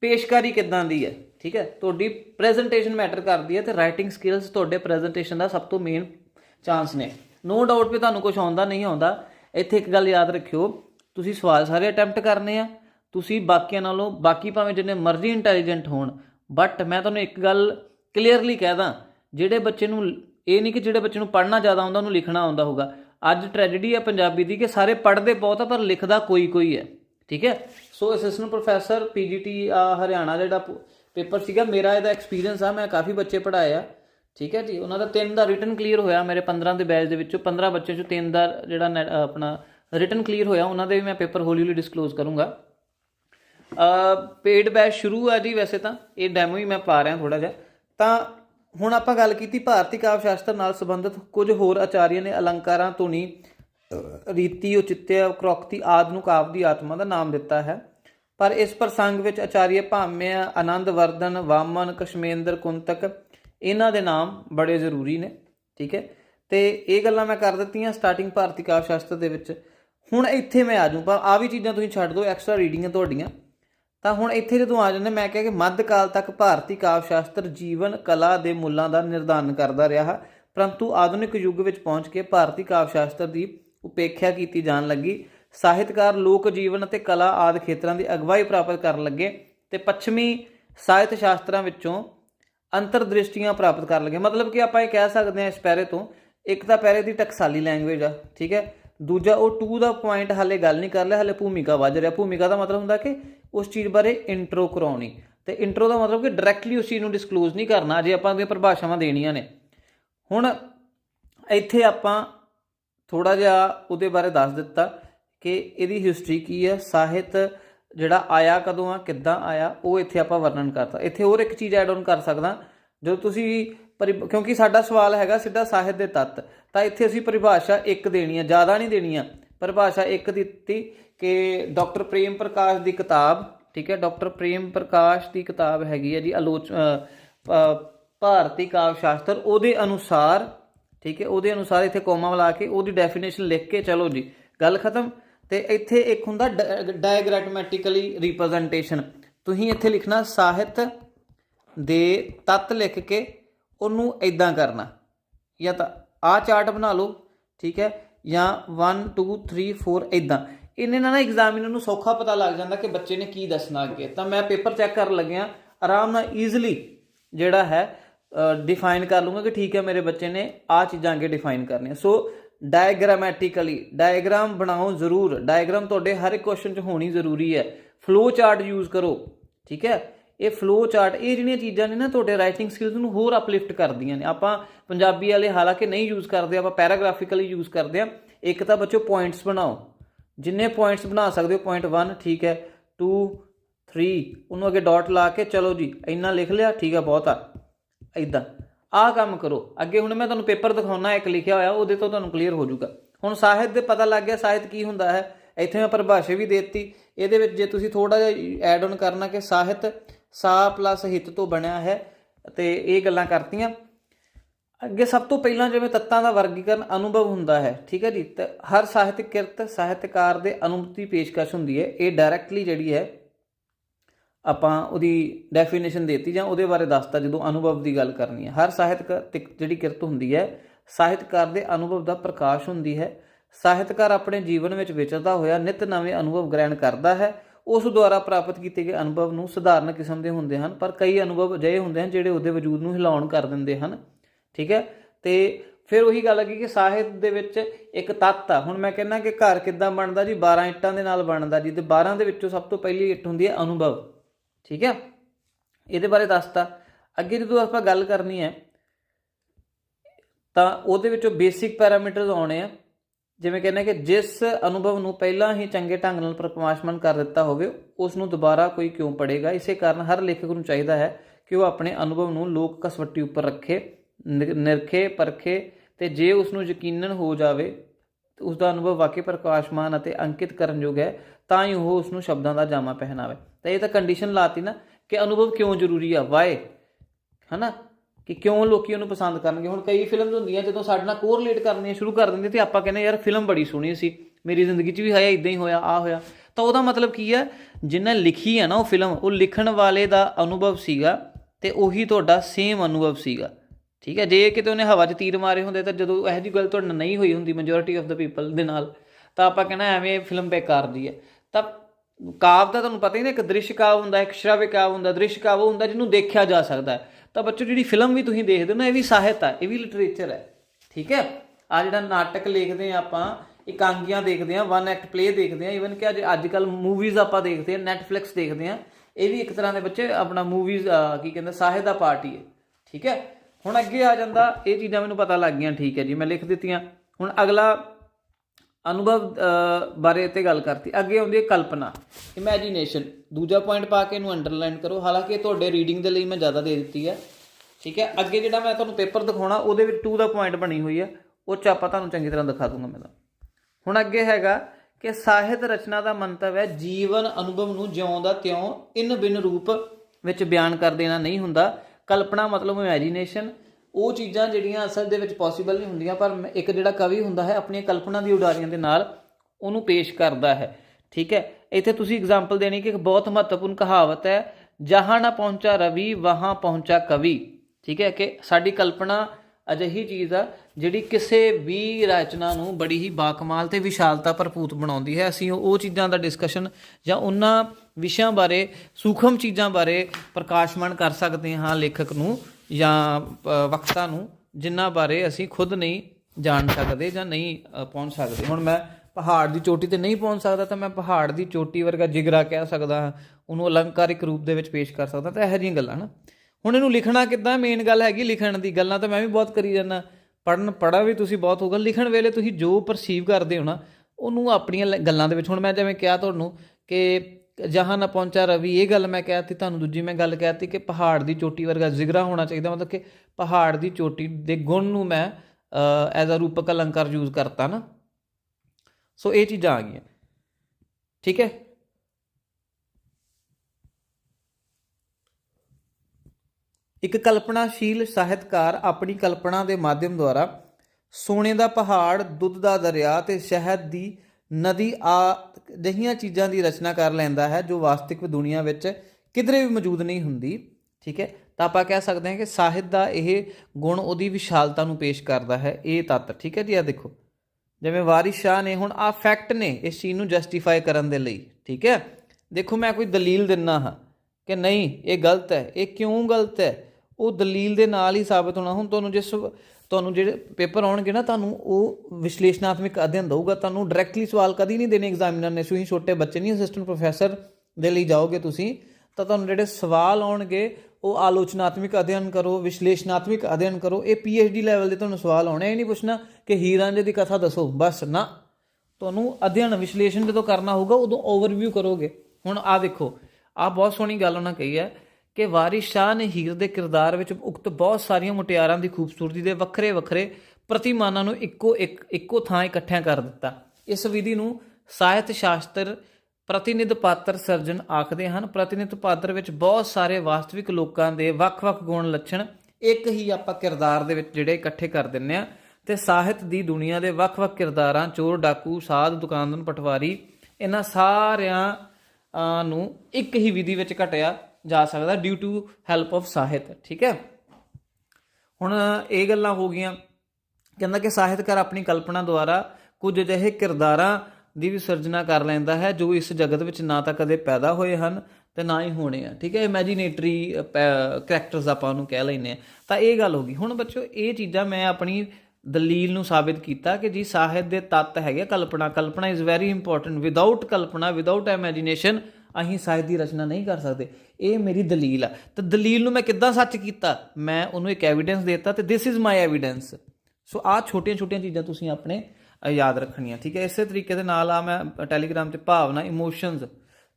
ਪੇਸ਼ਕਾਰੀ ਕਿੱਦਾਂ ਦੀ ਹੈ, ਠੀਕ ਹੈ? ਤੁਹਾਡੀ ਪ੍ਰੈਜੈਂਟੇਸ਼ਨ ਮੈਟਰ ਕਰਦੀ ਹੈ ਤੇ ਰਾਈਟਿੰਗ ਸਕਿੱਲਸ ਤੁਹਾਡੇ ਪ੍ਰੈਜੈਂਟੇਸ਼ਨ ਦਾ ਸਭ ਤੋਂ ਮੇਨ ਚਾਂਸ ਨੇ। ਨੋ ਡਾਊਟ ਵੀ ਤੁਹਾਨੂੰ ਕੁਝ ਆਉਂਦਾ ਨਹੀਂ ਆਉਂਦਾ। ਇੱਥੇ ਇੱਕ ਗੱਲ ਯਾਦ ਰੱਖਿਓ, ਤੁਸੀਂ ਸਵਾਲ ਸਾਰੇ ਅਟੈਂਪਟ ਕਰਨੇ ਆ, ਤੁਸੀਂ ਬਾਕੀਆਂ ਨਾਲੋਂ ਬਾਕੀ ਭਾਵੇਂ ਜਿੰਨੇ ਮਰਜ਼ੀ ਇੰਟੈਲੀਜੈਂਟ ਹੋਣ ਬਟ ਮੈਂ ਤੁਹਾਨੂੰ ਇੱਕ ਗੱਲ ਕਲੀਅਰਲੀ ਕਹਿਦਾ ਜਿਹੜੇ ਬੱਚੇ ਨੂੰ ਇਹ ਨਹੀਂ ਕਿ ਜਿਹੜੇ ਬੱਚੇ ਨੂੰ ਪੜ੍ਹਨਾ ਜ਼ਿਆਦਾ ਆਉਂਦਾ, ਉਹਨੂੰ ਲਿਖਣਾ ਆਉਂਦਾ ਹੋਊਗਾ। ਅੱਜ ਟ੍ਰੈਜੇਡੀ ਹੈ ਪੰਜਾਬੀ ਦੀ ਕਿ ਸਾਰੇ ਪੜ੍ਹਦੇ ਬਹੁਤ ਆ, ਪਰ ਲਿਖਦਾ ਕੋਈ ਕੋਈ ਹੈ। ਠੀਕ ਹੈ? So assistant professor PGT Haryana ਜਿਹੜਾ ਪੇਪਰ ਸੀਗਾ, ਮੇਰਾ ਇਹਦਾ ਐਕਸਪੀਰੀਅੰਸ ਆ, ਮੈਂ ਕਾਫੀ ਬੱਚੇ ਪੜ੍ਹਾਏ ਆ। ਠੀਕ ਹੈ ਜੀ? ਉਹਨਾਂ ਦਾ ਤਿੰਨ ਦਾ ਰਿਟਨ ਕਲੀਅਰ ਹੋਇਆ ਮੇਰੇ 15 ਦੇ ਬੈਚ ਦੇ ਵਿੱਚੋਂ। 15 ਬੱਚੇ ਚੋਂ ਤਿੰਨ ਦਾ ਜਿਹੜਾ net- ਆਪਣਾ ਰਿਟਨ ਕਲੀਅਰ ਹੋਇਆ, ਉਹਨਾਂ ਦੇ ਵੀ ਮੈਂ ਪੇਪਰ ਹੌਲੀ ਹੌਲੀ ਡਿਸਕਲੋਜ਼ ਕਰੂੰਗਾ। ਪੇਡ ਬੈਚ ਸ਼ੁਰੂ ਆ ਜੀ ਵੈਸੇ ਤਾਂ। ਇਹ ਡੈਮੋ ਹੀ ਮੈਂ ਪਾ ਰਿਹਾ ਥੋੜਾ ਜਿਹਾ। ਤਾਂ ਹੁਣ ਆਪਾਂ ਗੱਲ ਕੀਤੀ ਭਾਰਤੀ ਕਾਵਿ ਸ਼ਾਸਤਰ ਨਾਲ ਸੰਬੰਧਿਤ। ਕੁਝ ਹੋਰ ਆਚਾਰੀਆਂ ਨੇ ਅਲੰਕਾਰਾਂ ਧੁਨੀ ਰੀਤੀ ਉਚਿਤਿਆ ਕਰੋਕਤੀ ਆਦਿ ਨੂੰ ਕਾਵ ਦੀ ਆਤਮਾ ਦਾ ਨਾਮ ਦਿੱਤਾ ਹੈ। ਪਰ ਇਸ ਪ੍ਰਸੰਗ ਵਿੱਚ ਆਚਾਰੀਆ ਭਾਮਿਆ, ਆਨੰਦ ਵਰਧਨ, ਵਾਮਨ, ਕਸ਼ਮੇਂਦਰ, ਕੁੰਤਕ, ਇਹਨਾਂ ਦੇ ਨਾਮ ਬੜੇ ਜ਼ਰੂਰੀ ਨੇ, ਠੀਕ ਹੈ? ਤੇ ਇਹ ਗੱਲਾਂ ਮੈਂ ਕਰ ਦਿੱਤੀਆਂ ਸਟਾਰਟਿੰਗ ਭਾਰਤੀ ਕਾਵ ਸ਼ਾਸਤਰ ਦੇ ਵਿੱਚ। ਹੁਣ ਇੱਥੇ ਮੈਂ ਆ ਜਾਊਂ, ਪਰ ਆ ਵੀ ਚੀਜ਼ਾਂ ਤੁਸੀਂ ਛੱਡ ਦਿਓ ਐਕਸਟਰਾ ਰੀਡਿੰਗਾਂ ਤੁਹਾਡੀਆਂ। ਤਾਂ ਹੁਣ ਇੱਥੇ ਜਦੋਂ ਆ ਜਾਂਦੇ, ਮੈਂ ਕਿਹਾ ਕਿ ਮੱਧ ਕਾਲ ਤੱਕ ਭਾਰਤੀ ਕਾਵ ਸ਼ਾਸਤਰ ਜੀਵਨ, ਕਲਾ ਦੇ ਮੁੱਲਾਂ ਦਾ ਨਿਰਧਾਰਨ ਕਰਦਾ ਰਿਹਾ। ਪਰੰਤੂ ਆਧੁਨਿਕ ਯੁੱਗ ਵਿੱਚ ਪਹੁੰਚ ਕੇ ਭਾਰਤੀ ਕਾਵ ਸ਼ਾਸਤਰ ਦੀ ਉਪੇਖਿਆ ਕੀਤੀ ਜਾਣ ਲੱਗੀ। ਸਾਹਿਤਕਾਰ ਲੋਕ ਜੀਵਨ ਅਤੇ ਕਲਾ ਆਦਿ ਖੇਤਰਾਂ ਦੀ ਅਗਵਾਈ ਪ੍ਰਾਪਤ ਕਰਨ ਲੱਗੇ ਤੇ ਪੱਛਮੀ ਸਾਹਿਤ ਸ਼ਾਸਤਰਾਂ ਵਿੱਚੋਂ ਅੰਤਰਦ੍ਰਿਸ਼ਟੀਆਂ ਪ੍ਰਾਪਤ ਕਰਨ ਲੱਗੇ। ਮਤਲਬ ਕਿ ਆਪਾਂ ਇਹ ਕਹਿ ਸਕਦੇ ਹਾਂ ਇਸ ਪੈਰੇ ਤੋਂ, ਇੱਕ ਤਾਂ ਪੈਰੇ ਦੀ ਟਕਸਾਲੀ ਲੈਂਗੁਏਜ ਆ, ਠੀਕ ਹੈ। ਦੂਜਾ ਉਹ ਟੂ ਦਾ ਪੁਆਇੰਟ ਹਾਲੇ ਗੱਲ ਨਹੀਂ ਕਰ ਲਿਆ, ਹਾਲੇ ਭੂਮਿਕਾ ਵੱਜ ਰਿਹਾ। ਭੂਮਿਕਾ ਦਾ ਮਤਲਬ ਹੁੰਦਾ ਕਿ ਉਸ ਚੀਜ਼ ਬਾਰੇ ਇੰਟਰੋ ਕਰਾਉਣੀ। ਤੇ ਇੰਟਰੋ ਦਾ ਮਤਲਬ ਕਿ ਡਾਇਰੈਕਟਲੀ ਉਸ ਚੀਜ਼ ਨੂੰ ਡਿਸਕਲੋਜ਼ ਨਹੀਂ ਕਰਨਾ, ਜੇ ਆਪਾਂ ਉਹਦੀਆਂ ਪਰਿਭਾਸ਼ਾਵਾਂ ਦੇਣੀਆਂ ਨੇ। ਹੁਣ ਇੱਥੇ ਆਪਾਂ ਥੋੜਾ ਜਿਹਾ ਉਹਦੇ ਬਾਰੇ ਦੱਸ ਦਿੱਤਾ ਕਿ ਇਹਦੀ ਹਿਸਟਰੀ ਕੀ ਹੈ, ਸਾਹਿਤ ਜਿਹੜਾ ਆਇਆ ਕਦੋਂ ਆ, ਕਿੱਦਾਂ ਆਇਆ, ਉਹ ਇੱਥੇ ਆਪਾਂ ਵਰਣਨ ਕਰਤਾ। ਇੱਥੇ ਹੋਰ ਇੱਕ ਚੀਜ਼ ਐਡ ਆਨ ਕਰ ਸਕਦਾ। ਜਦੋਂ ਤੁਸੀਂ ਪਰਿ- ਕਿਉਂਕਿ ਸਾਡਾ ਸਵਾਲ ਹੈਗਾ ਸਿੱਧਾ ਸਾਹਿਤ ਦੇ ਤੱਤ, ਤਾਂ ਇੱਥੇ ਅਸੀਂ ਪਰਿਭਾਸ਼ਾ ਇੱਕ ਦੇਣੀ ਆ, ਜ਼ਿਆਦਾ ਨਹੀਂ ਦੇਣੀ ਆ। ਪਰਿਭਾਸ਼ਾ ਇੱਕ ਦਿੱਤੀ ਕਿ ਡਾਕਟਰ ਪ੍ਰੇਮ ਪ੍ਰਕਾਸ਼ ਦੀ ਕਿਤਾਬ, ਠੀਕ ਹੈ ਡਾਕਟਰ ਪ੍ਰੇਮ ਪ੍ਰਕਾਸ਼ ਦੀ ਕਿਤਾਬ ਹੈਗੀ ਹੈ ਜੀ ਆਲੋਚ ਭਾਰਤੀ ਕਾਵਿ ਸ਼ਾਸਤਰ, ਉਹਦੇ ਅਨੁਸਾਰ ਠੀਕ ਹੈ? ਉਹਦੇ ਅਨੁਸਾਰ ਇੱਥੇ ਕੋਮਾ ਮਿਲਾ ਕੇ ਉਹਦੀ ਡੈਫੀਨੇਸ਼ਨ ਲਿਖ ਕੇ ਚਲੋ ਜੀ। ਗੱਲ ਖਤਮ। ਤੇ ਇੱਥੇ ਇੱਕ ਹੁੰਦਾ ਡਾਇਗ੍ਰਾਮੈਟਿਕਲੀ ਰਿਪਰੈਜ਼ੈਂਟੇਸ਼ਨ ਤੁਸੀਂ ਇੱਥੇ ਲਿਖਣਾ ਸਾਹਿਤ ਦੇ ਤੱਤ ਲਿਖ ਕੇ ਉਹਨੂੰ ਇਦਾਂ ਕਰਨਾ। ਜਾਂ ਤਾਂ ਆ ਚਾਰਟ ਬਣਾ ਲਓ, ਠੀਕ ਹੈ? ਜਾਂ 1 2 3 4 ਇਦਾਂ ਇੰਨੇ ਨਾਲ ਨਾ ਐਗਜ਼ਾਮੀਨਰ ਨੂੰ ਸੌਖਾ ਪਤਾ ਲੱਗ ਜਾਂਦਾ ਕਿ ਬੱਚੇ ਨੇ ਕੀ ਦੱਸਣਾ ਅੱਗੇ। ਤਾਂ ਮੈਂ ਪੇਪਰ ਚੈੱਕ ਕਰਨ ਲੱਗਿਆ, ਆਰਾਮ ਨਾਲ ਈਜ਼ੀਲੀ ਜਿਹੜਾ ਹੈ ਡਿਫਾਈਨ ਕਰ ਲੂੰਗਾ ਕਿ ਠੀਕ ਹੈ ਮੇਰੇ ਬੱਚੇ ਨੇ ਆ ਚੀਜ਼ਾਂ ਅੱਗੇ ਡਿਫਾਈਨ ਕਰਨੀਆਂ। ਸੋ ਡਾਇਗਰਾਮੈਟਿਕਲੀ ਡਾਇਗਰਾਮ ਬਣਾਓ ਜ਼ਰੂਰ। ਡਾਇਗਰਾਮ ਤੁਹਾਡੇ ਹਰ ਇੱਕ ਕੁਐਸਚਨ 'ਚ ਹੋਣੀ ਜ਼ਰੂਰੀ ਹੈ। ਫਲੋ ਚਾਰਟ ਯੂਜ਼ ਕਰੋ, ਠੀਕ ਹੈ? ਇਹ ਫਲੋ ਚਾਰਟ ਇਹ ਜਿਹੜੀਆਂ ਚੀਜ਼ਾਂ ਨੇ ਨਾ ਤੁਹਾਡੇ ਰਾਈਟਿੰਗ ਸਕਿੱਲਸ ਨੂੰ ਹੋਰ ਅਪਲਿਫਟ ਕਰਦੀਆਂ ਨੇ। ਆਪਾਂ ਪੰਜਾਬੀ ਵਾਲੇ ਹਾਲਾਂਕਿ ਨਹੀਂ ਯੂਜ਼ ਕਰਦੇ, ਆਪਾਂ ਪੈਰਾਗ੍ਰਾਫਿਕਲੀ ਯੂਜ਼ ਕਰਦੇ ਆ ਇੱਕ ਤਾਂ ਬੱਚੋ ਪੁਆਇੰਟਸ ਬਣਾਓ। ਜਿੰਨੇ ਪੁਆਇੰਟਸ ਬਣਾ ਸਕਦੇ ਹੋ ਪੁਆਇੰਟ 1 ਠੀਕ ਹੈ? 2 3 ਉਹਨੂੰ ਅੱਗੇ ਡਾਟ ਲਾ ਕੇ, ਚਲੋ ਜੀ, ਇੰਨਾ ਲਿਖ ਲਿਆ, ਠੀਕ ਹੈ, ਬਹੁਤ ਆ। ਇਦਾਂ ਆਹ ਕੰਮ ਕਰੋ। ਅੱਗੇ ਹੁਣ ਮੈਂ ਤੁਹਾਨੂੰ ਪੇਪਰ ਦਿਖਾਉਣਾ, ਇੱਕ ਲਿਖਿਆ ਹੋਇਆ, ਉਹਦੇ ਤੋਂ ਤੁਹਾਨੂੰ ਕਲੀਅਰ ਹੋ ਜਾਊਗਾ। ਹੁਣ ਸਾਹਿਤ ਦੇ ਪਤਾ ਲੱਗ ਗਿਆ, ਸਾਹਿਤ ਕੀ ਹੁੰਦਾ ਹੈ। ਇੱਥੇ ਮੈਂ ਪਰਿਭਾਸ਼ਾ ਵੀ ਦਿੱਤੀ। ਇਹਦੇ ਵਿੱਚ ਜੇ ਤੁਸੀਂ ਥੋੜਾ ਜਿਹਾ ਐਡ ਆਨ ਕਰਨਾ ਕਿ ਸਾਹਿਤ ਸਾ ਪਲੱਸ ਹਿੱਤ ਤੋਂ ਬਣਿਆ ਹੈ ਤੇ ਇਹ ਗੱਲਾਂ ਕਰਤੀਆਂ। ਅੱਗੇ ਸਭ ਤੋਂ ਪਹਿਲਾਂ ਜਿਵੇਂ ਤੱਤਾਂ ਦਾ ਵਰਗੀਕਰਨ ਅਨੁਭਵ ਹੁੰਦਾ ਹੈ, ਠੀਕ ਹੈ ਜੀ? ਤੇ ਹਰ ਸਾਹਿਤਕ ਕਿਰਤ, ਸਾਹਿਤਕਾਰ ਦੇ ਅਨੁਭੂਤੀ ਪੇਸ਼ਕਸ਼ ਹੁੰਦੀ ਹੈ। ਇਹ ਡਾਇਰੈਕਟਲੀ ਜਿਹੜੀ ਹੈ ਆਪਾਂ ਉਹਦੀ ਡੈਫੀਨੇਸ਼ਨ ਦੇਤੀ ਜਾਂ ਉਹਦੇ ਬਾਰੇ ਦੱਸਤਾ ਜਦੋਂ ਅਨੁਭਵ ਦੀ ਗੱਲ ਕਰਨੀ ਹੈ। ਹਰ ਸਾਹਿਤਕ ਤਿਕ- ਜਿਹੜੀ ਕਿਰਤ ਹੁੰਦੀ ਹੈ, ਸਾਹਿਤਕਾਰ ਦੇ ਅਨੁਭਵ ਦਾ ਪ੍ਰਕਾਸ਼ ਹੁੰਦੀ ਹੈ। ਸਾਹਿਤਕਾਰ ਆਪਣੇ ਜੀਵਨ ਵਿੱਚ ਵਿਚਰਦਾ ਹੋਇਆ ਨਿਤ ਨਵੇਂ ਅਨੁਭਵ ਗ੍ਰਹਿਣ ਕਰਦਾ ਹੈ। ਉਸ ਦੁਆਰਾ ਪ੍ਰਾਪਤ ਕੀਤੇ ਗਏ ਅਨੁਭਵ ਨੂੰ ਸਧਾਰਨ ਕਿਸਮ ਦੇ ਹੁੰਦੇ ਹਨ, ਪਰ ਕਈ ਅਨੁਭਵ ਅਜਿਹੇ ਹੁੰਦੇ ਹਨ ਜਿਹੜੇ ਉਹਦੇ ਵਜੂਦ ਨੂੰ ਹਿਲਾਉਣ ਕਰ ਦਿੰਦੇ ਹਨ। ਠੀਕ ਹੈ? ਤੇ ਫਿਰ ਉਹੀ ਗੱਲ ਹੈ ਕਿ ਸਾਹਿਤ ਦੇ ਵਿੱਚ ਇੱਕ ਤੱਤ ਆ। ਹੁਣ ਮੈਂ ਕਹਿੰਦਾ ਕਿ ਘਰ ਕਿੱਦਾਂ ਬਣਦਾ ਜੀ? 12 ਇੱਟਾਂ ਦੇ ਨਾਲ ਬਣਦਾ ਜੀ। ਤੇ 12 ਦੇ ਵਿੱਚੋਂ ਸਭ ਤੋਂ ਪਹਿਲੀ ਇੱਟ ਹੁੰਦੀ ਹੈ ਅਨੁਭਵ। ਠੀਕ ਹੈ? ਇਹਦੇ ਬਾਰੇ ਦੱਸਤਾ। ਅੱਗੇ ਜਦੋਂ ਆਪਾਂ ਗੱਲ ਕਰਨੀ ਹੈ, ਤਾਂ ਉਹਦੇ ਵਿੱਚੋਂ ਬੇਸਿਕ ਪੈਰਾਮੀਟਰਸ ਆਉਣੇ ਆ। ਜਿਵੇਂ ਕਹਿੰਦੇ ਕਿ ਜਿਸ ਅਨੁਭਵ ਨੂੰ ਪਹਿਲਾਂ ਹੀ ਚੰਗੇ ਢੰਗ ਨਾਲ ਪ੍ਰਕਾਸ਼ਮਾਨ ਕਰ ਦਿੱਤਾ ਹੋਵੇ, ਉਸ ਨੂੰ ਦੁਬਾਰਾ ਕੋਈ ਕਿਉਂ ਪੜੇਗਾ ਇਸੇ ਕਾਰਨ ਹਰ ਲੇਖਕ ਨੂੰ ਚਾਹੀਦਾ ਹੈ ਕਿ ਉਹ ਆਪਣੇ ਅਨੁਭਵ ਨੂੰ ਲੋਕ ਕਸਵੱਟੀ ਉੱਪਰ ਰੱਖੇ ਨਿ- ਨਿਰਖੇ, ਪਰਖੇ ਤੇ ਜੇ ਉਸ ਨੂੰ ਯਕੀਨਨ ਹੋ ਜਾਵੇ ਉਸ ਦਾ ਅਨੁਭਵ ਵਾਕਈ ਪ੍ਰਕਾਸ਼ਮਾਨ ਅਤੇ ਅੰਕਿਤ ਕਰਨ ਯੋਗ ਹੈ। ਤਾਂ ਹੀ ਉਹ ਉਸ ਨੂੰ ਸ਼ਬਦਾਂ ਦਾ ਜਾਮਾ ਪਹਿਨਾਵੇ। ਤਾਂ ਇਹ ਤਾਂ ਕੰਡੀਸ਼ਨ ਲਾਤੀ ਨਾ ਕਿ ਅਨੁਭਵ ਕਿਉਂ ਜ਼ਰੂਰੀ ਆ? ਵਾਏ ਹਨਾ? ਕਿ ਕਿਉਂ ਲੋਕੀ ਉਹਨੂੰ ਪਸੰਦ ਕਰਨਗੇ? ਹੁਣ ਕਈ ਫਿਲਮਸ ਹੁੰਦੀਆਂ, ਜਦੋਂ ਸਾਡੇ ਨਾਲ ਕੋਰਲੇਟ ਕਰਨੀਆਂ ਸ਼ੁਰੂ ਕਰ ਦਿੰਦੇ ਤੇ ਆਪਾਂ ਕਹਿੰਦੇ ਯਾਰ, ਫਿਲਮ ਬੜੀ ਸੋਹਣੀ ਸੀ। ਮੇਰੀ ਜ਼ਿੰਦਗੀ 'ਚ ਵੀ ਹੋਇਆ ਇਦਾਂ ਹੀ ਹੋਇਆ ਆ ਹੋਇਆ। ਤਾਂ ਉਹਦਾ ਮਤਲਬ ਕੀ ਹੈ ਜਿੰਨੇ ਲਿਖੀ ਹੈ ਨਾ ਉਹ ਫਿਲਮ, ਉਹ ਲਿਖਣ ਵਾਲੇ ਦਾ ਅਨੁਭਵ ਸੀਗਾ ਤੇ ਉਹੀ ਤੁਹਾਡਾ ਸੇਮ ਅਨੁਭਵ ਸੀਗਾ। ਠੀਕ ਹੈ? ਜੇ ਕਿਤੇ ਉਹਨੇ ਹਵਾ 'ਚ ਤੀਰ ਮਾਰੇ ਹੁੰਦੇ ਤਾਂ ਜਦੋਂ ਇਹੋ ਜਿਹੀ ਗੱਲ ਤੁਹਾਡੇ ਨਾਲ ਨਹੀਂ ਹੋਈ ਹੁੰਦੀ ਮੈਜੋਰਿਟੀ ਆਫ ਦਾ ਪੀਪਲ ਦੇ ਨਾਲ, ਤਾਂ ਆਪਾਂ ਕਹਿਣਾ ਐਵੇਂ ਫਿਲਮ ਬੇਕਾਰ ਦੀ ਹੈ। ਤਾਂ ਕਾਵ ਦਾ ਤੁਹਾਨੂੰ ਪਤਾ ਹੀ ਨਾ ਇੱਕ ਦ੍ਰਿਸ਼ ਕਾਵ ਹੁੰਦਾ, ਇੱਕ ਸ਼੍ਰਵਯ ਕਾਵ ਹੁੰਦਾ, ਦ੍ਰਿਸ਼ ਕਾਵ ਉਹ ਹੁੰਦਾ ਜਿਹਨੂੰ ਦੇਖਿਆ ਜਾ ਸਕਦਾ ਤਾਂ ਬੱਚੋ, ਜਿਹੜੀ ਫਿਲਮ ਵੀ ਤੁਸੀਂ ਦੇਖਦੇ ਹੋ ਨਾ, ਇਹ ਵੀ ਸਾਹਿਤ ਹੈ, ਇਹ ਵੀ ਲਿਟਰੇਚਰ ਹੈ, ਠੀਕ ਹੈ? ਆ ਜਿਹੜਾ ਨਾਟਕ ਲਿਖਦੇ ਆ ਆਪਾਂ, ਇਕਾਂਗੀਆਂ ਦੇਖਦੇ ਆ ਵਨ ਐਕਟ ਪਲੇ ਦੇਖਦੇ ਆ ਇਵਨ ਕਿ ਅੱਜ ਅੱਜ ਕੱਲ ਮੂਵੀਜ਼ ਆਪਾਂ ਦੇਖਦੇ ਆ ਨੈਟਫਲਿਕਸ ਦੇਖਦੇ ਆ ਇਹ ਵੀ ਇੱਕ ਤਰ੍ਹਾਂ ਦੇ ਬੱਚੇ ਆਪਣਾ ਮੂਵੀਜ਼ ਕੀ ਕਹਿੰਦੇ, ਸਾਹਿਤ ਦਾ ਪਾਰਟ ਹੀ ਹੈ, ਠੀਕ ਹੈ? ਹੁਣ ਅੱਗੇ ਆ ਜਾਂਦਾ, ਇਹ ਚੀਜ਼ਾਂ ਮੈਨੂੰ ਪਤਾ ਲੱਗ ਗਈਆਂ, ਠੀਕ ਹੈ ਜੀ, ਮੈਂ ਲਿਖ ਦਿੱਤੀਆਂ। ਹੁਣ ਅਗਲਾ ਅਨੁਭਵ ਬਾਰੇ ਤੇ ਗੱਲ ਕਰਤੀ। ਅੱਗੇ ਆਉਂਦੀ ਹੈ ਕਲਪਨਾ। ਇਮੇਜਿਨੇਸ਼ਨ ਦੂਜਾ ਪੁਆਇੰਟ ਪਾ ਕੇ ਇਹਨੂੰ ਅੰਡਰਲਾਈਨ ਕਰੋ। ਹਾਲਾਂਕਿ ਇਹ ਤੁਹਾਡੇ ਰੀਡਿੰਗ ਦੇ ਲਈ ਮੈਂ ਜ਼ਿਆਦਾ ਦੇ ਦਿੱਤੀ ਹੈ। ਠੀਕ ਹੈ? ਅੱਗੇ ਜਿਹੜਾ ਮੈਂ ਤੁਹਾਨੂੰ ਪੇਪਰ ਦਿਖਾਉਣਾ, ਉਹਦੇ ਵਿੱਚ 2 ਦਾ ਪੁਆਇੰਟ ਬਣੀ ਹੋਈ ਹੈ। ਉਹ ਚ ਆਪਾਂ ਤੁਹਾਨੂੰ ਚੰਗੀ ਤਰ੍ਹਾਂ ਦਿਖਾ ਦੂੰਗਾ ਮੈਂ ਤਾਂ। ਹੁਣ ਅੱਗੇ ਹੈਗਾ ਕਿ ਸਾਹਿਤ ਰਚਨਾ ਦਾ ਮੰਤਵ ਹੈ ਜੀਵਨ ਅਨੁਭਵ ਨੂੰ ਜਿਉਂ ਦਾ ਤਿਉਂ, ਇਨ ਬਿਨ ਰੂਪ ਵਿੱਚ ਬਿਆਨ ਕਰ ਦੇਣਾ ਨਹੀਂ ਹੁੰਦਾ। ਕਲਪਨਾ ਮਤਲਬ ਇਮੇਜਿਨੇਸ਼ਨ ਉਹ ਚੀਜ਼ਾਂ ਜਿਹੜੀਆਂ ਅਸਲ ਦੇ ਵਿੱਚ ਪੋਸੀਬਲ ਨਹੀਂ ਹੁੰਦੀਆਂ, ਪਰ ਇੱਕ ਜਿਹੜਾ ਕਵੀ ਹੁੰਦਾ ਹੈ, ਆਪਣੀਆਂ ਕਲਪਨਾ ਦੀ ਉਡਾਰੀਆਂ ਦੇ ਨਾਲ ਉਹਨੂੰ ਪੇਸ਼ ਕਰਦਾ ਹੈ। ਠੀਕ ਹੈ? ਇੱਥੇ ਤੁਸੀਂ ਐਗਜ਼ਾਮਪਲ ਦੇਣੀ ਕਿ ਇੱਕ ਬਹੁਤ ਮਹੱਤਵਪੂਰਨ ਕਹਾਵਤ ਹੈ, ਜਹਾਂ ਨਾ ਪਹੁੰਚਾ ਰਵੀ, ਵਹਾਂ ਪਹੁੰਚਾ ਕਵੀ। ਠੀਕ ਹੈ ਕਿ ਸਾਡੀ ਕਲਪਨਾ ਅਜਿਹੀ ਚੀਜ਼ ਆ, ਜਿਹੜੀ ਕਿਸੇ ਵੀ ਰਚਨਾ ਨੂੰ ਬੜੀ ਹੀ ਬਾਕਮਾਲ ਤੇ ਵਿਸ਼ਾਲਤਾ ਭਰਪੂਤ ਬਣਾਉਂਦੀ ਹੈ। ਅਸੀਂ ਉਹ ਉਹ ਚੀਜ਼ਾਂ ਦਾ ਡਿਸਕਸ਼ਨ ਜਾਂ ਉਹਨਾਂ ਵਿਸ਼ਿਆਂ ਬਾਰੇ, ਸੂਖਮ ਚੀਜ਼ਾਂ ਬਾਰੇ ਪ੍ਰਕਾਸ਼ਮਾਨ ਕਰ ਸਕਦੇ ਹਾਂ ਲੇਖਕ ਨੂੰ। ਜਾਂ ਵਕਤਾਂ ਨੂੰ ਜਿਨ੍ਹਾਂ ਬਾਰੇ ਅਸੀਂ ਖੁਦ ਨਹੀਂ ਜਾਣ ਸਕਦੇ ਜਾਂ ਨਹੀਂ ਪਹੁੰਚ ਸਕਦੇ। ਹੁਣ ਮੈਂ ਪਹਾੜ ਦੀ ਚੋਟੀ ਤੇ ਨਹੀਂ ਪਹੁੰਚ ਸਕਦਾ ਤਾਂ ਮੈਂ ਪਹਾੜ ਦੀ ਚੋਟੀ ਵਰਗਾ ਜਿਗਰਾ ਕਹਿ ਸਕਦਾ, ਉਹਨੂੰ ਅਲੰਕਾਰਿਕ ਰੂਪ ਦੇ ਵਿੱਚ ਪੇਸ਼ ਕਰ ਸਕਦਾ ਤਾਂ ਇਹੋ ਜਿਹੀਆਂ ਗੱਲਾਂ ਨਾ। ਹੁਣ ਇਹਨੂੰ ਲਿਖਣਾ ਕਿੱਦਾਂ ਮੇਨ ਗੱਲ ਹੈਗੀ ਲਿਖਣ ਦੀ। ਗੱਲਾਂ ਤਾਂ ਮੈਂ ਵੀ ਬਹੁਤ ਕਰੀ ਜਾਂਦਾ। ਪੜਨ ਪੜਾ ਵੀ ਤੁਸੀਂ ਬਹੁਤ ਹੋਗਾ ਲਿਖਣ ਵੇਲੇ ਤੁਸੀਂ ਜੋ ਪਰਸੀਵ ਕਰਦੇ ਹੋ ਨਾ, ਉਹਨੂੰ ਆਪਣੀਆਂ ਲ- ਗੱਲਾਂ ਦੇ ਵਿੱਚ। ਹੁਣ ਮੈਂ ਜਿਵੇਂ ਕਿਹਾ ਤੁਹਾਨੂੰ ਕਿ ਜਹਾਂ ਨਾ ਪਹੁੰਚਾ ਰਵੀ, ਇਹ ਗੱਲ ਮੈਂ ਕਹਿਤੀ ਤੁਹਾਨੂੰ ਦੂਜੀ ਮੈਂ ਗੱਲ ਕਹਿਤੀ ਕਿ ਪਹਾੜ ਦੀ ਚੋਟੀ ਵਰਗਾ ਜ਼ਿਗਰਾ ਹੋਣਾ ਚਾਹੀਦਾ, ਮਤਲਬ ਕਿ ਪਹਾੜ ਦੀ ਚੋਟੀ ਦੇ ਗੁਣ ਨੂੰ ਮੈਂ ਐਜ਼ ਅ ਰੂਪਕ ਅਲੰਕਾਰ ਯੂਜ਼ ਕਰਤਾ ਨਾ। ਸੋ ਇਹ ਚੀਜ਼ਾਂ ਆ ਗਈਆਂ। ਠੀਕ ਹੈ? ਇੱਕ ਕਲਪਨਾਸ਼ੀਲ ਸਾਹਿਤਕਾਰ ਆਪਣੀ ਕਲਪਨਾ ਦੇ ਮਾਧਿਅਮ ਦੁਆਰਾ ਸੋਨੇ ਦਾ ਪਹਾੜ, ਦੁੱਧ ਦਾ ਦਰਿਆ ਤੇ ਸ਼ਹਿਦ ਦੀ ਨਦੀ ਆ ਜਹੀਆਂ ਚੀਜ਼ਾਂ ਦੀ ਰਚਨਾ ਕਰ ਲੈਂਦਾ ਹੈ ਜੋ ਵਾਸਤਵਿਕ ਦੁਨੀਆ ਵਿੱਚ ਕਿਧਰੇ ਵੀ ਮੌਜੂਦ ਨਹੀਂ ਹੁੰਦੀ, ਠੀਕ ਹੈ? ਤਾਂ ਆਪਾਂ ਕਹਿ ਸਕਦੇ ਹਾਂ ਕਿ ਸਾਹਿਤ ਦਾ ਇਹ ਗੁਣ ਉਹਦੀ ਵਿਸ਼ਾਲਤਾ ਨੂੰ ਪੇਸ਼ ਕਰਦਾ ਹੈ, ਇਹ ਤੱਤ, ਠੀਕ ਹੈ ਜੀ? ਆ ਦੇਖੋ, ਜਿਵੇਂ ਵਾਰਿਸ ਸ਼ਾਹ ਨੇ ਹੁਣ ਆ ਫੈਕਟ ਨੇ ਇਸ ਚੀਜ਼ ਨੂੰ ਜਸਟੀਫਾਈ ਕਰਨ ਦੇ ਲਈ, ਠੀਕ ਹੈ? ਦੇਖੋ, ਮੈਂ ਕੋਈ ਦਲੀਲ ਦਿੰਨਾ ਹਾਂ ਕਿ ਨਹੀਂ, ਇਹ ਗਲਤ ਹੈ, ਇਹ ਕਿਉਂ ਗਲਤ ਹੈ? ਉਹ ਦਲੀਲ ਦੇ ਨਾਲ ਹੀ ਸਾਬਤ ਹੋਣਾ, ਹੁਣ ਤੁਹਾਨੂੰ ਜਿਸ ਤੁਹਾਨੂੰ ਜਿਹੜੇ ਪੇਪਰ ਆਉਣਗੇ ਨਾ, ਤੁਹਾਨੂੰ ਉਹ ਵਿਸ਼ਲੇਸ਼ਣਾਤਮਕ ਅਧਿਐਨ ਦਊਗਾ। ਤੁਹਾਨੂੰ ਡਾਇਰੈਕਟਲੀ ਸਵਾਲ ਕਦੀ ਨਹੀਂ ਦੇਣੇ ਐਗਜ਼ਾਮੀਨਰ ਨੇ ਤੁਸੀਂ ਛੋਟੇ ਬੱਚੇ ਨਹੀਂ ਅਸਿਸਟੈਂਟ ਪ੍ਰੋਫੈਸਰ ਦੇ ਲਈ ਜਾਓਗੇ ਤੁਸੀਂ, ਤਾਂ ਤੁਹਾਨੂੰ ਜਿਹੜੇ ਸਵਾਲ ਆਉਣਗੇ, ਉਹ ਆਲੋਚਨਾਤਮਿਕ ਅਧਿਐਨ ਕਰੋ ਵਿਸ਼ਲੇਸ਼ਣਾਤਮਿਕ ਅਧਿਐਨ ਕਰੋ। ਇਹ ਪੀਐਚਡੀ ਲੈਵਲ ਦੇ ਤੁਹਾਨੂੰ ਸਵਾਲ ਆਉਣੇ ਇਹ ਨਹੀਂ ਪੁੱਛਣਾ ਕਿ ਹੀਰ ਰਾਂਝੇ ਦੀ ਕਥਾ ਦੱਸੋ, ਬਸ ਨਾ। ਤੁਹਾਨੂੰ ਅਧਿਐਨ ਵਿਸ਼ਲੇਸ਼ਣ ਜਦੋਂ ਕਰਨਾ ਹੋਊਗਾ, ਉਦੋਂ ਓਵਰਵਿਊ ਕਰੋਗੇ। ਹੁਣ ਆ ਦੇਖੋ ਆ ਬਹੁਤ ਸੋਹਣੀ ਗੱਲ ਉਹਨਾਂ ਕਹੀ ਹੈ ਕਿ ਵਾਰਿਸ ਸ਼ਾਹ ਨੇ ਹੀਰ ਦੇ ਕਿਰਦਾਰ ਵਿੱਚ ਉਕਤ ਬਹੁਤ ਸਾਰੀਆਂ ਮੁਟਿਆਰਾਂ ਦੀ ਖੂਬਸੂਰਤੀ ਦੇ ਵੱਖਰੇ ਵੱਖਰੇ ਪ੍ਰਤੀਮਾਨਾਂ ਨੂੰ ਇੱਕੋ ਇੱਕ, ਇੱਕੋ ਥਾਂ ਇਕੱਠਿਆਂ ਕਰ ਦਿੱਤਾ। ਇਸ ਵਿਧੀ ਨੂੰ ਸਾਹਿਤ ਸ਼ਾਸਤਰ ਪ੍ਰਤੀਨਿਧ ਪਾਤਰ ਸਰਜਨ ਆਖਦੇ ਹਨ। ਪ੍ਰਤੀਨਿਧ ਪਾਤਰ ਵਿੱਚ ਬਹੁਤ ਸਾਰੇ ਵਾਸਤਵਿਕ ਲੋਕਾਂ ਦੇ ਵੱਖ-ਵੱਖ ਗੁਣ ਲੱਛਣ ਇੱਕ ਹੀ ਆਪਾਂ ਕਿਰਦਾਰ ਦੇ ਵਿੱਚ ਜਿਹੜੇ ਇਕੱਠੇ ਕਰ ਦਿੰਨੇ ਆ ਤੇ ਸਾਹਿਤ ਦੀ ਦੁਨੀਆ ਦੇ ਵੱਖ-ਵੱਖ ਕਿਰਦਾਰਾਂ, ਚੋਰ, ਡਾਕੂ, ਸਾਧ, ਦੁਕਾਨਦਾਰ, ਪਟਵਾਰੀ, ਇਹਨਾਂ ਸਾਰਿਆਂ ਨੂੰ ਇੱਕ ਹੀ ਵਿਧੀ ਵਿੱਚ ਘਟਿਆ। ਜਾ ਸਕਦਾ ਡਿਊ ਟੂ ਹੈਲਪ ਆਫ ਸਾਹਿਤ, ਠੀਕ ਹੈ? ਹੁਣ ਇਹ ਗੱਲਾਂ ਹੋ ਗਈਆਂ। ਕਹਿੰਦਾ ਕਿ ਸਾਹਿਤਕਾਰ ਆਪਣੀ ਕਲਪਨਾ ਦੁਆਰਾ ਕੁਝ ਅਜਿਹੇ ਕਿਰਦਾਰਾਂ ਦੀ ਵੀ ਸਿਰਜਣਾ ਕਰ ਲੈਂਦਾ ਹੈ, ਜੋ ਇਸ ਜਗਤ ਵਿੱਚ ਨਾ ਤਾਂ ਕਦੇ ਪੈਦਾ ਹੋਏ ਹਨ ਤੇ ਨਾ ਹੀ ਹੋਣੇ ਆ। ਠੀਕ ਹੈ ਇਮੇਜਿਨੇਟਰੀ ਕੈਰੈਕਟਰਸ ਆਪਾਂ ਉਹਨੂੰ ਕਹਿ ਲੈਨੇ ਆ ਤਾਂ ਇਹ ਗੱਲ ਹੋ ਗਈ। ਹੁਣ ਬੱਚੋ ਇਹ ਚੀਜ਼ਾਂ ਮੈਂ ਆਪਣੀ ਦਲੀਲ ਨੂੰ ਸਾਬਿਤ ਕੀਤਾ ਕਿ ਜੀ ਸਾਹਿਤ ਦੇ ਤੱਤ ਹੈਗੇ ਕਲਪਨਾ। ਕਲਪਨਾ ਇਜ਼ ਵੈਰੀ ਇੰਪੋਰਟੈਂਟ ਵਿਦਆਊਟ ਕਲਪਨਾ ਵਿਦਆਊਟ ਇਮੇਜਿਨੇਸ਼ਨ ਅਸੀਂ ਸਾਹਿਤ ਦੀ ਰਚਨਾ ਨਹੀਂ ਕਰ ਸਕਦੇ। ਇਹ ਮੇਰੀ ਦਲੀਲ ਆ। ਤੇ ਦਲੀਲ ਨੂੰ ਮੈਂ ਕਿੱਦਾਂ ਸੱਚ ਕੀਤਾ? ਮੈਂ ਉਹਨੂੰ ਇੱਕ ਐਵੀਡੈਂਸ ਦਿੱਤਾ ਤੇ this is my evidence so ਆ ਛੋਟੀਆਂ ਛੋਟੀਆਂ ਚੀਜ਼ਾਂ ਤੁਸੀਂ ਆਪਣੇ ਯਾਦ ਰੱਖਣੀਆਂ, ਠੀਕ ਹੈ? ਇਸੇ ਤਰੀਕੇ ਦੇ ਨਾਲ ਆ ਮੈਂ ਟੈਲੀਗ੍ਰਾਮ ਤੇ ਭਾਵਨਾ ਇਮੋਸ਼ਨਸ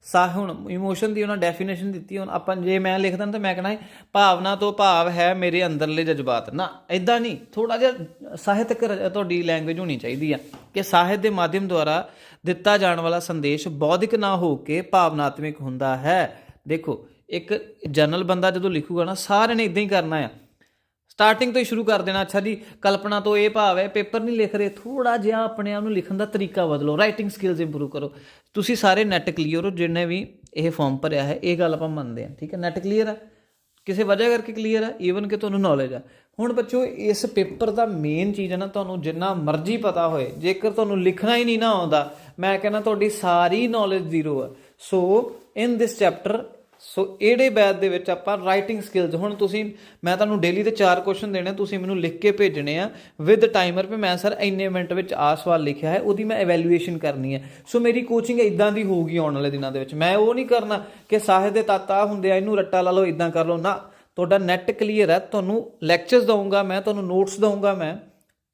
ਸਾ, ਹੁਣ ਇਮੋਸ਼ਨ ਦੀ ਉਹਨਾਂ ਡੈਫੀਨੇਸ਼ਨ ਦਿੱਤੀ, ਹੁਣ ਆਪਾਂ ਜੇ ਮੈਂ ਲਿਖਦਾ ਤਾਂ ਮੈਂ ਕਹਣਾ ਭਾਵਨਾ ਤੋਂ ਭਾਵ ਹੈ ਮੇਰੇ ਅੰਦਰਲੇ ਜਜ਼ਬਾਤ। ਨਾ ਐਦਾਂ ਨਹੀਂ। ਥੋੜਾ ਜਿਹਾ ਸਾਹਿਤਕ ਰ- ਤੁਹਾਡੀ ਲੈਂਗੁਏਜ ਹੋਣੀ ਚਾਹੀਦੀ ਆ ਕਿ ਸਾਹਿਤ ਦੇ ਮਾਧਿਅਮ ਦੁਆਰਾ ਦਿੱਤਾ ਜਾਣ ਵਾਲਾ ਸੰਦੇਸ਼ ਬੌਧਿਕ ਨਾ ਹੋ ਕੇ ਭਾਵਨਾਤਮਿਕ ਹੁੰਦਾ ਹੈ। ਦੇਖੋ, ਇੱਕ ਜਨਰਲ ਬੰਦਾ ਜਦੋਂ ਲਿਖੂਗਾ ਨਾ, ਸਾਰਿਆਂ ਨੇ ਇਦਾਂ ਹੀ ਕਰਨਾ ਆ। ਸਟਾਰਟਿੰਗ ਤੋਂ ਹੀ ਸ਼ੁਰੂ ਕਰ ਦੇਣਾ, ਅੱਛਾ ਜੀ, ਕਲਪਨਾ ਤੋਂ ਇਹ ਭਾਵ ਹੈ, ਪੇਪਰ ਨਹੀਂ ਲਿਖ ਰਹੇ ਥੋੜਾ ਜਿਹਾ ਆਪਣੇ ਆਪ ਨੂੰ ਲਿਖਣ ਦਾ ਤਰੀਕਾ ਬਦਲੋ ਰਾਈਟਿੰਗ ਸਕਿੱਲਸ ਇੰਪਰੂਵ ਕਰੋ। ਤੁਸੀਂ ਸਾਰੇ ਨੈਟ ਕਲੀਅਰ ਹੋ, ਜਿੰਨੇ ਵੀ ਇਹ ਫਾਰਮ ਭਰਿਆ ਹੈ, ਇਹ ਗੱਲ ਆਪਾਂ ਮੰਨਦੇ ਹਾਂ, ਠੀਕ ਹੈ ਨੈਟ ਕਲੀਅਰ ਹੈ ਕਿਸੇ ਵਜ੍ਹਾ ਕਰਕੇ ਕਲੀਅਰ ਹੈ ਈਵਨ ਕਿ ਤੁਹਾਨੂੰ ਨੌਲੇਜ ਆ। ਹੁਣ ਬੱਚੋ, ਇਸ ਪੇਪਰ ਦਾ ਮੇਨ ਚੀਜ਼ ਹੈ ਨਾ, ਤੁਹਾਨੂੰ ਜਿੰਨਾ ਮਰਜ਼ੀ ਪਤਾ ਹੋਏ, ਜੇਕਰ ਤੁਹਾਨੂੰ ਲਿਖਣਾ ਹੀ ਨਹੀਂ ਨਾ ਆਉਂਦਾ ਮੈਂ ਕਹਿੰਦਾ ਤੁਹਾਡੀ ਸਾਰੀ ਨੌਲੇਜ ਜ਼ੀਰੋ ਹੈ ਸੋ ਇਨ ਦਿਸ ਚੈਪਟਰ ਸੋ ਇਹੜੇ ਬੈਦ ਦੇ ਵਿੱਚ ਆਪਾਂ ਰਾਈਟਿੰਗ ਸਕਿੱਲਸ ਹੁਣ ਤੁਸੀਂ, ਮੈਂ ਤੁਹਾਨੂੰ ਡੇਲੀ ਦੇ ਚਾਰ ਕੁਐਸਚਨ ਦੇਣੇ ਤੁਸੀਂ ਮੈਨੂੰ ਲਿਖ ਕੇ ਭੇਜਣੇ ਆ। ਵਿਦ ਟਾਈਮਰ ਤੇ ਮੈਂ ਸਰ ਇੰਨੇ ਮਿੰਟ ਵਿੱਚ ਆ ਸਵਾਲ ਲਿਖਿਆ ਹੈ, ਉਹਦੀ ਮੈਂ ਇਵੈਲੂਏਸ਼ਨ ਕਰਨੀ ਹੈ। ਸੋ ਮੇਰੀ ਕੋਚਿੰਗ ਇਦਾਂ ਦੀ ਹੋਊਗੀ ਆਉਣ ਵਾਲੇ ਦਿਨਾਂ ਦੇ ਵਿੱਚ। ਮੈਂ ਉਹ ਨਹੀਂ ਕਰਨਾ ਕਿ ਸਾਹਿਤ ਦੇ ਤਾਤਾ ਆ ਹੁੰਦੇ ਆ, ਇਹਨੂੰ ਰੱਟਾ ਲਾ ਲਓ ਇਦਾਂ ਕਰ ਲਓ। ਨਾ, ਤੁਹਾਡਾ ਨੈਟ ਕਲੀਅਰ ਹੈ, ਤੁਹਾਨੂੰ ਲੈਕਚਰਸ ਦਊਂਗਾ ਮੈਂ, ਤੁਹਾਨੂੰ ਨੋਟਸ ਦਊਂਗਾ ਮੈਂ।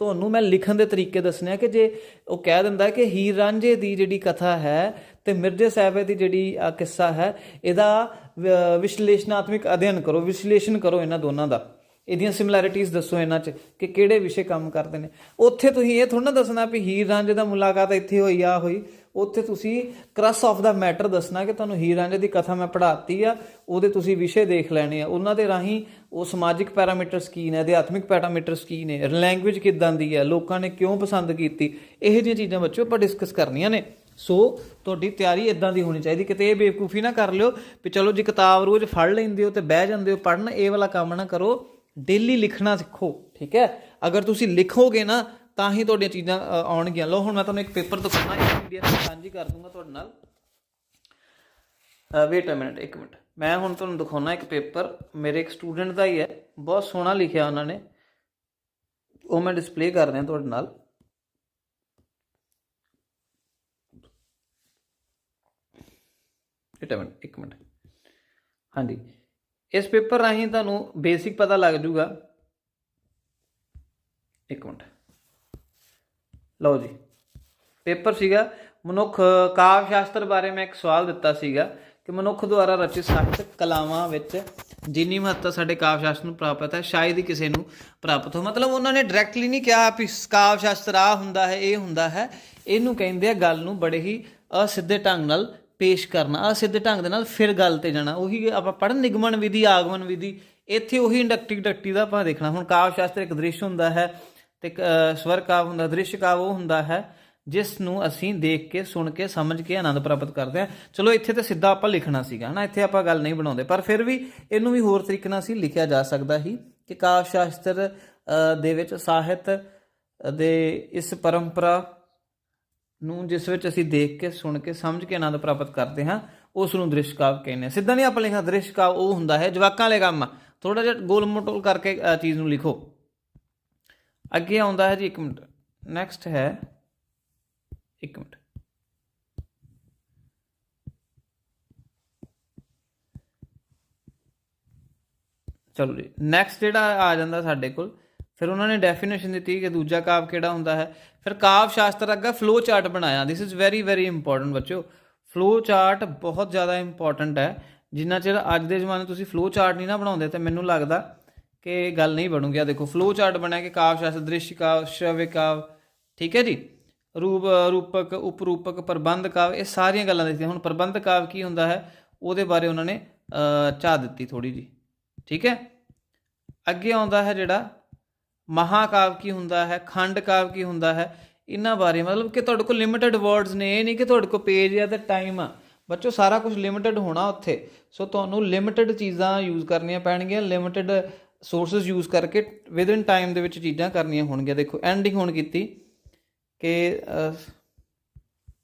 ਤੁਹਾਨੂੰ ਮੈਂ ਲਿਖਣ ਦੇ ਤਰੀਕੇ ਦੱਸਣੇ ਆ ਕਿ ਜੇ ਉਹ ਕਹਿ ਦਿੰਦਾ ਕਿ ਹੀਰ ਰਾਂਝੇ ਦੀ ਜਿਹੜੀ ਕਥਾ ਹੈ ਤੇ ਮਿਰਜ਼ੇ ਸਾਹਿਬੇ ਦੀ ਜਿਹੜੀ ਕਿੱਸਾ ਹੈ, ਇਹਦਾ ਵਿਸ਼ਲੇਸ਼ਣਾਤਮਿਕ ਅਧਿਐਨ ਕਰੋ, ਵਿਸ਼ਲੇਸ਼ਣ ਕਰੋ ਇਹਨਾਂ ਦੋਨਾਂ ਦਾ। ਇਹਦੀਆਂ ਸਿਮਿਲੈਰਿਟੀਜ਼ ਦੱਸੋ ਇਹਨਾਂ 'ਚ ਕਿ ਕਿਹੜੇ ਵਿਸ਼ੇ ਕੰਮ ਕਰਦੇ ਨੇ। ਉੱਥੇ ਤੁਸੀਂ ਇਹ ਥੋੜਾ ਨਾ ਦੱਸਣਾ ਵੀ ਹੀਰ ਰਾਂਝੇ ਦਾ ਮੁਲਾਕਾਤ ਇੱਥੇ ਹੋਈ, ਆ ਹੋਈ। ਉੱਥੇ ਤੁਸੀਂ ਕ੍ਰਸ ਆਫ ਦਾ ਮੈਟਰ ਦੱਸਣਾ ਕਿ ਤੁਹਾਨੂੰ ਹੀਰ ਰਾਂਝੇ ਦੀ ਕਥਾ ਮੈਂ ਪੜ੍ਹਾਤੀ ਆ, ਉਹਦੇ ਤੁਸੀਂ ਵਿਸ਼ੇ ਦੇਖ ਲੈਣੇ ਆ। ਉਹਨਾਂ ਦੇ ਰਾਹੀਂ ਉਹ ਸਮਾਜਿਕ ਪੈਰਾਮੀਟਰਸ ਕੀ ਨੇ, ਅਧਿਆਤਮਿਕ ਪੈਰਾਮੀਟਰਸ ਕੀ ਨੇ ਲੈਂਗੁਏਜ ਕਿੱਦਾਂ ਦੀ ਹੈ, ਲੋਕਾਂ ਨੇ ਕਿਉਂ ਪਸੰਦ ਕੀਤੀ, ਇਹੋ ਜਿਹੀਆਂ ਚੀਜ਼ਾਂ ਬੱਚੋ ਆਪਾਂ ਡਿਸਕਸ ਕਰਨੀਆਂ ਨੇ। ਸੋ ਤੁਹਾਡੀ ਤਿਆਰੀ ਇਦਾਂ ਦੀ ਹੋਣੀ ਚਾਹੀਦੀ, ਕਿਤੇ ਇਹ ਬੇਵਕੂਫੀ ਨਾ ਕਰ ਲਿਓ ਵੀ ਚਲੋ ਜੀ ਕਿਤਾਬ ਰੋਜ਼ ਫੜ ਲੈਂਦੇ ਹੋ ਤੇ ਬਹਿ ਜਾਂਦੇ ਹੋ ਪੜਨ ਇਹ ਵਾਲਾ ਕੰਮ ਨਾ ਕਰੋ ਡੇਲੀ ਲਿਖਣਾ ਸਿੱਖੋ, ਠੀਕ ਹੈ? ਅਗਰ ਤੁਸੀਂ ਲਿਖੋਗੇ ਨਾ, ਤਾਂ ਹੀ ਤੁਹਾਡੀਆਂ ਚੀਜ਼ਾਂ ਆਉਣਗੀਆਂ। ਲਓ, ਹੁਣ ਮੈਂ ਤੁਹਾਨੂੰ ਇੱਕ ਪੇਪਰ ਦਿਖਾਉਣਾ, ਇੱਕ ਪੀਡੀਐਫ ਸਾਂਝੀ ਕਰ ਦੂੰਗਾ ਤੁਹਾਡੇ ਨਾਲ। ਵੇਟ ਅ ਮਿੰਟ ਇੱਕ ਮਿੰਟ। ਮੈਂ ਹੁਣ ਤੁਹਾਨੂੰ ਦਿਖਾਉਣਾ ਇੱਕ ਪੇਪਰ, ਮੇਰੇ ਇੱਕ ਸਟੂਡੈਂਟ ਦਾ ਹੀ ਹੈ, ਬਹੁਤ ਸੋਹਣਾ ਲਿਖਿਆ ਉਹਨਾਂ ਨੇ। ਉਹ ਮੈਂ ਡਿਸਪਲੇ ਕਰ ਰਿਹਾ ਤੁਹਾਡੇ ਨਾਲ। ਇੱਕ ਮਿੰਟ ਇੱਕ ਮਿੰਟ। ਹਾਂਜੀ। ਇਸ ਪੇਪਰ ਰਾਹੀਂ ਤੁਹਾਨੂੰ ਬੇਸਿਕ ਪਤਾ ਲੱਗ ਜੂਗਾ। ਇੱਕ ਮਿੰਟ। ਲਓ ਜੀ। ਪੇਪਰ ਸੀਗਾ, ਮਨੁੱਖ ਕਾਵਿ ਸ਼ਾਸਤਰ ਬਾਰੇ ਮੈਂ ਇੱਕ ਸਵਾਲ ਦਿੱਤਾ ਸੀਗਾ। ਕਿ ਮਨੁੱਖ ਦੁਆਰਾ ਰਚਿਤ ਸਾਹਿਤ ਕਲਾਵਾਂ ਵਿੱਚ ਜਿੰਨੀ ਮਹੱਤਤਾ ਸਾਡੇ ਕਾਵਿ ਸ਼ਾਸਤਰ ਨੂੰ ਪ੍ਰਾਪਤ ਹੈ ਸ਼ਾਇਦ ਹੀ ਕਿਸੇ ਨੂੰ ਪ੍ਰਾਪਤ ਹੋ ਮਤਲਬ ਉਹਨਾਂ ਨੇ ਡਾਇਰੈਕਟਲੀ ਨਹੀਂ ਕਿਹਾ ਵੀ ਕਾਵਿ ਸ਼ਾਸਤਰ ਆ ਹੁੰਦਾ ਹੈ ਇਹ ਹੁੰਦਾ ਹੈ। ਇਹਨੂੰ ਕਹਿੰਦੇ ਆ ਗੱਲ ਨੂੰ ਬੜੇ ਹੀ ਅਸਿੱਧੇ ਢੰਗ ਨਾਲ ਪੇਸ਼ ਕਰਨਾ ਅਸਿੱਧੇ ਢੰਗ ਦੇ ਨਾਲ ਫਿਰ ਗੱਲ ਤੇ ਜਾਣਾ। ਉਹੀ ਆਪਾਂ ਪੜਨ ਨਿਗਮਨ ਵਿਧੀ ਆਗਮਨ ਵਿਧੀ ਇੱਥੇ ਉਹੀ ਇੰਡਕਟਿਵ ਡਕਟੀ ਦਾ ਆਪਾਂ ਦੇਖਣਾ। ਹੁਣ ਕਾਵਿ ਸ਼ਾਸਤਰ ਇੱਕ ਦ੍ਰਿਸ਼ ਹੁੰਦਾ ਹੈ ਤੇ ਇੱਕ, ਸਵਰ ਕਾਵ ਹੁੰਦਾ ਦ੍ਰਿਸ਼ ਕਾਵ ਉਹ ਹੁੰਦਾ ਹੈ। ਜਿਸ ਨੂੰ ਅਸੀਂ ਦੇਖ ਕੇ, ਸੁਣ ਕੇ, ਸਮਝ ਕੇ ਆਨੰਦ ਪ੍ਰਾਪਤ ਕਰਦੇ ਹਾਂ। ਚਲੋ, ਇੱਥੇ ਤੇ ਸਿੱਧਾ ਆਪਾਂ ਲਿਖਣਾ ਸੀਗਾ, ਹਨਾ? ਇੱਥੇ ਆਪਾਂ ਗੱਲ ਨਹੀਂ ਬਣਾਉਂਦੇ। ਪਰ ਫਿਰ ਵੀ ਇਹਨੂੰ ਵੀ ਹੋਰ ਤਰੀਕੇ ਨਾਲ ਅਸੀਂ ਲਿਖਿਆ ਜਾ ਸਕਦਾ ਸੀ ਕਿ ਕਾਵਿ ਸ਼ਾਸਤਰ ਦੇ ਵਿੱਚ ਸਾਹਿਤ ਦੇ ਇਸ ਪਰੰਪਰਾ ਨੂੰ ਜਿਸ ਵਿੱਚ ਅਸੀਂ ਦੇਖ ਕੇ, ਸੁਣ ਕੇ, ਸਮਝ ਕੇ ਆਨੰਦ ਪ੍ਰਾਪਤ ਕਰਦੇ ਹਾਂ ਉਸ ਨੂੰ ਦ੍ਰਿਸ਼ ਕਾਵ ਕਹਿੰਦੇ ਆ ਸਿੱਧਾ ਨਹੀਂ ਆਪਾਂ ਲਿਖਣਾ, ਦ੍ਰਿਸ਼ ਕਾਵ ਉਹ ਹੁੰਦਾ ਹੈ, ਜਵਾਕਾਂ ਵਾਲੇ ਕੰਮ। ਥੋੜਾ ਜਿਹਾ ਗੋਲ ਮਟੋਲ ਕਰਕੇ ਚੀਜ਼ ਨੂੰ ਲਿਖੋ। ਅੱਗੇ ਆਉਂਦਾ ਹੈ ਜੀ ਇੱਕ ਮਿੰਟ। ਨੈਕਸਟ ਹੈ ਇੱਕ ਮਿੰਟ। ਚਲੋ ਜੀ ਨੈਕਸਟ ਜਿਹੜਾ ਆ ਜਾਂਦਾ ਸਾਡੇ ਕੋਲ, ਫਿਰ ਉਹਨਾਂ ਨੇ ਡੈਫੀਨੇਸ਼ਨ ਦਿੱਤੀ ਕਿ ਦੂਜਾ ਕਾਵ ਕਿਹੜਾ ਹੁੰਦਾ ਹੈ। ਫਿਰ ਕਾਵ ਸ਼ਾਸਤਰ ਅੱਗਾ ਫਲੋ ਚਾਰਟ ਬਣਾਇਆ। This is very very important ਬੱਚਿਓ। ਫਲੋ ਚਾਰਟ ਬਹੁਤ ਜ਼ਿਆਦਾ ਇੰਪੋਰਟੈਂਟ ਹੈ। ਜਿੰਨਾ ਚਿਰ ਅੱਜ ਦੇ ਜ਼ਮਾਨੇ ਤੁਸੀਂ ਫਲੋ ਚਾਰਟ ਨਹੀਂ ਨਾ ਬਣਾਉਂਦੇ, ਤੇ ਮੈਨੂੰ ਲੱਗਦਾ ਕਿ ਗੱਲ ਨਹੀਂ ਬਣੂਗੀ। ਆ ਦੇਖੋ ਫਲੋ ਚਾਰਟ ਬਣਿਆ ਕਿ ਕਾਵ ਸ਼ਾਸਤਰ ਦ੍ਰਿਸ਼ ਕਾਵ ਸ਼੍ਰਵਯ ਕਾਵ ਠੀਕ ਹੈ ਜੀ? ਰੂਪ ਰੂਪਕ ਉਪਰੂਪਕ ਪ੍ਰਬੰਧ ਕਾਵ ਇਹ ਸਾਰੀਆਂ ਗੱਲਾਂ ਦੱਸੀਆਂ ਹੁਣ ਪ੍ਰਬੰਧ ਕਾਵ ਕੀ ਹੁੰਦਾ ਹੈ? ਉਹਦੇ ਬਾਰੇ ਉਹਨਾਂ ਨੇ ਅ, ਚਾਹ ਦਿੱਤੀ ਥੋੜੀ ਜੀ ਠੀਕ ਹੈ? ਅੱਗੇ ਆਉਂਦਾ ਹੈ ਜਿਹੜਾ ਮਹਾਕਾਵ ਕੀ ਹੁੰਦਾ ਹੈ ਖੰਡ ਕਾਵ ਕੀ ਹੁੰਦਾ ਹੈ ਇਹਨਾਂ ਬਾਰੇ। ਮਤਲਬ ਕਿ ਤੁਹਾਡੇ ਕੋਲ ਲਿਮਿਟਿਡ ਵਰਡਸ ਨੇ ਇਹ ਨਹੀਂ ਕਿ ਤੁਹਾਡੇ ਕੋਲ ਪੇਜ ਜਾਂ ਤੇ ਟਾਈਮ ਆ। ਬੱਚੋ ਸਾਰਾ ਕੁਝ ਲਿਮਿਟਿਡ ਹੋਣਾ ਉੱਥੇ। ਸੋ ਤੁਹਾਨੂੰ ਲਿਮਿਟਿਡ ਚੀਜ਼ਾਂ ਯੂਜ਼ ਕਰਨੀਆਂ ਪੈਣਗੀਆਂ ਲਿਮਿਟਿਡ ਸੋਰਸਸ ਯੂਜ਼ ਕਰਕੇ ਵਿਦ ਇਨ ਟਾਈਮ ਦੇ ਵਿੱਚ ਚੀਜ਼ਾਂ ਕਰਨੀਆਂ ਹੋਣਗੀਆਂ। ਦੇਖੋ ਐਂਡਿੰਗ ਹੁਣ ਕੀਤੀ। ਕਿ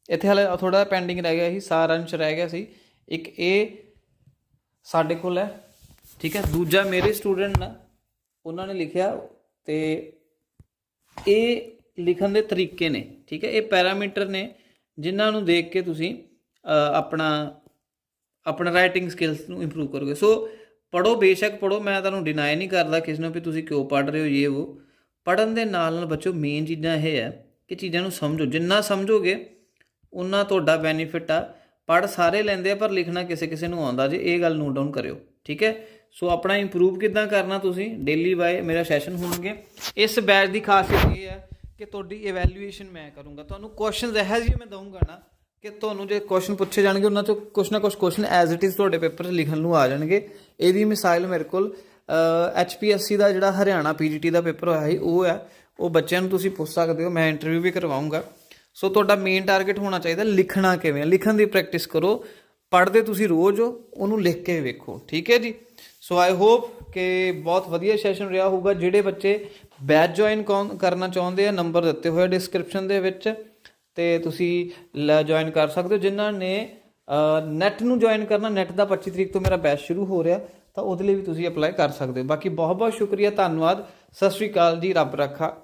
ਇੱਥੇ ਹਾਲੇ ਥੋੜਾ ਪੈਂਡਿੰਗ ਰਹਿ ਗਿਆ ਸੀ ਸਾਰਾਂਸ਼ ਰਹਿ ਗਿਆ ਸੀ। ਇੱਕ ਇਹ ਸਾਡੇ ਕੋਲ ਹੈ, ਠੀਕ ਹੈ। ਦੂਜਾ ਮੇਰੇ ਸਟੂਡੈਂਟ ਨਾ ਉਹਨਾਂ ਨੇ ਲਿਖਿਆ ਤੇ ਇਹ ਲਿਖਣ ਦੇ ਤਰੀਕੇ ਨੇ, ਠੀਕ ਹੈ। ਇਹ ਪੈਰਾਮੀਟਰ ਨੇ ਜਿਨ੍ਹਾਂ ਨੂੰ ਦੇਖ ਕੇ ਤੁਸੀਂ ਆਪਣਾ ਆਪਣਾ ਰਾਈਟਿੰਗ ਸਕਿੱਲਸ ਨੂੰ ਇੰਪਰੂਵ ਕਰੋਗੇ। ਸੋ ਪੜੋ ਬੇਸ਼ੱਕ ਪੜੋ ਮੈਂ ਤੁਹਾਨੂੰ ਡਿਨਾਈ ਨਹੀਂ ਕਰਦਾ ਕਿਸ ਨੂੰ ਵੀ ਤੁਸੀਂ ਕਿਉਂ ਪੜ ਰਹੇ ਹੋ ਇਹ ਉਹ ਪੜਨ ਦੇ ਨਾਲ ਨਾਲ ਬੱਚੋ ਮੇਨ ਚੀਜ਼ਾਂ ਇਹ ਹੈ ਕਿ ਚੀਜ਼ਾਂ ਨੂੰ ਸਮਝੋ। ਜਿੰਨਾ ਸਮਝੋਗੇ, ਉਨਾ ਤੁਹਾਡਾ ਬੈਨੀਫਿਟ ਆ। ਪੜ ਸਾਰੇ ਲੈਂਦੇ ਆ, ਪਰ ਲਿਖਣਾ ਕਿਸੇ ਕਿਸੇ ਨੂੰ ਆਉਂਦਾ ਜੇ ਇਹ ਗੱਲ ਨੋਟ ਡਾਊਨ ਕਰਿਓ, ਠੀਕ ਹੈ? ਸੋ ਆਪਣਾ ਇੰਪਰੂਵ ਕਿੱਦਾਂ ਕਰਨਾ ਤੁਸੀਂ? ਡੇਲੀ ਬਾਏ ਮੇਰਾ ਸੈਸ਼ਨ ਹੋਣਗੇ। ਇਸ ਬੈਚ ਦੀ ਖਾਸੀਅਤ ਇਹ ਹੈ ਕਿ ਤੁਹਾਡੀ ਇਵੈਲੂਏਸ਼ਨ ਮੈਂ ਕਰੂੰਗਾ। ਤੁਹਾਨੂੰ ਕੁਐਸਚਨਸ ਇਹੋ ਜਿਹੇ ਮੈਂ ਦਊਂਗਾ ਨਾ ਕਿ ਤੁਹਾਨੂੰ ਜੇ ਕੁਐਸਚਨ ਪੁੱਛੇ ਜਾਣਗੇ, ਉਹਨਾਂ ਚੋਂ ਕੁਛ ਨਾ ਕੁਛ ਕੁਐਸਚਨ ਐਜ਼ ਇਟ ਇਜ਼ ਤੁਹਾਡੇ ਪੇਪਰ 'ਚ ਲਿਖਣ ਨੂੰ ਆ ਜਾਣਗੇ। ਇਹਦੀ ਮਿਸਾਈਲ ਮੇਰੇ ਕੋਲ ਐਚਪੀਐਸਸੀ ਦਾ ਜਿਹੜਾ ਹਰਿਆਣਾ ਪੀਜੀਟੀ ਦਾ ਪੇਪਰ ਹੋਇਆ ਸੀ, ਉਹ ਹੈ। ਉਹ ਬੱਚਿਆਂ ਨੂੰ ਤੁਸੀਂ ਪੁੱਛ ਸਕਦੇ ਹੋ, ਮੈਂ ਇੰਟਰਵਿਊ ਵੀ ਕਰਵਾਉਂਗਾ। ਸੋ ਤੁਹਾਡਾ ਮੇਨ ਟਾਰਗੇਟ ਹੋਣਾ ਚਾਹੀਦਾ ਲਿਖਣਾ ਕਿਵੇਂ ਹੈ। ਲਿਖਣ ਦੀ ਪ੍ਰੈਕਟਿਸ ਕਰੋ। ਪੜ੍ਹਦੇ ਤੁਸੀਂ ਰੋਜ਼ ਉਹਨੂੰ ਲਿਖ ਕੇ ਵੇਖੋ, ਠੀਕ ਹੈ ਜੀ? ਸੋ ਆਈ ਹੋਪ ਕਿ ਬਹੁਤ ਵਧੀਆ ਸੈਸ਼ਨ ਰਿਹਾ ਹੋਊਗਾ। ਜਿਹੜੇ ਬੱਚੇ ਬੈਚ ਜੁਆਇਨ ਕਰਨਾ ਚਾਹੁੰਦੇ ਆ ਨੰਬਰ ਦਿੱਤੇ ਹੋਏ ਡਿਸਕ੍ਰਿਪਸ਼ਨ ਦੇ ਵਿੱਚ। ਤੇ ਤੁਸੀਂ ਜੁਆਇਨ ਕਰ ਸਕਦੇ ਹੋ। ਜਿਨ੍ਹਾਂ ਨੇ ਨੈਟ ਨੂੰ ਜੁਆਇਨ ਕਰਨਾ ਨੈਟ ਦਾ 25 ਤਰੀਕ ਤੋਂ ਮੇਰਾ ਬੈਚ ਸ਼ੁਰੂ ਹੋ ਰਿਹਾ, ਤਾਂ ਉਹਦੇ ਲਈ ਵੀ ਤੁਸੀਂ ਅਪਲਾਈ ਕਰ ਸਕਦੇ ਹੋ। ਬਾਕੀ ਬਹੁਤ ਬਹੁਤ ਸ਼ੁਕਰੀਆ, ਧੰਨਵਾਦ। ਸਤਿ ਸ਼੍ਰੀ ਅਕਾਲ ਜੀ, ਰੱਬ ਰੱਖਾ।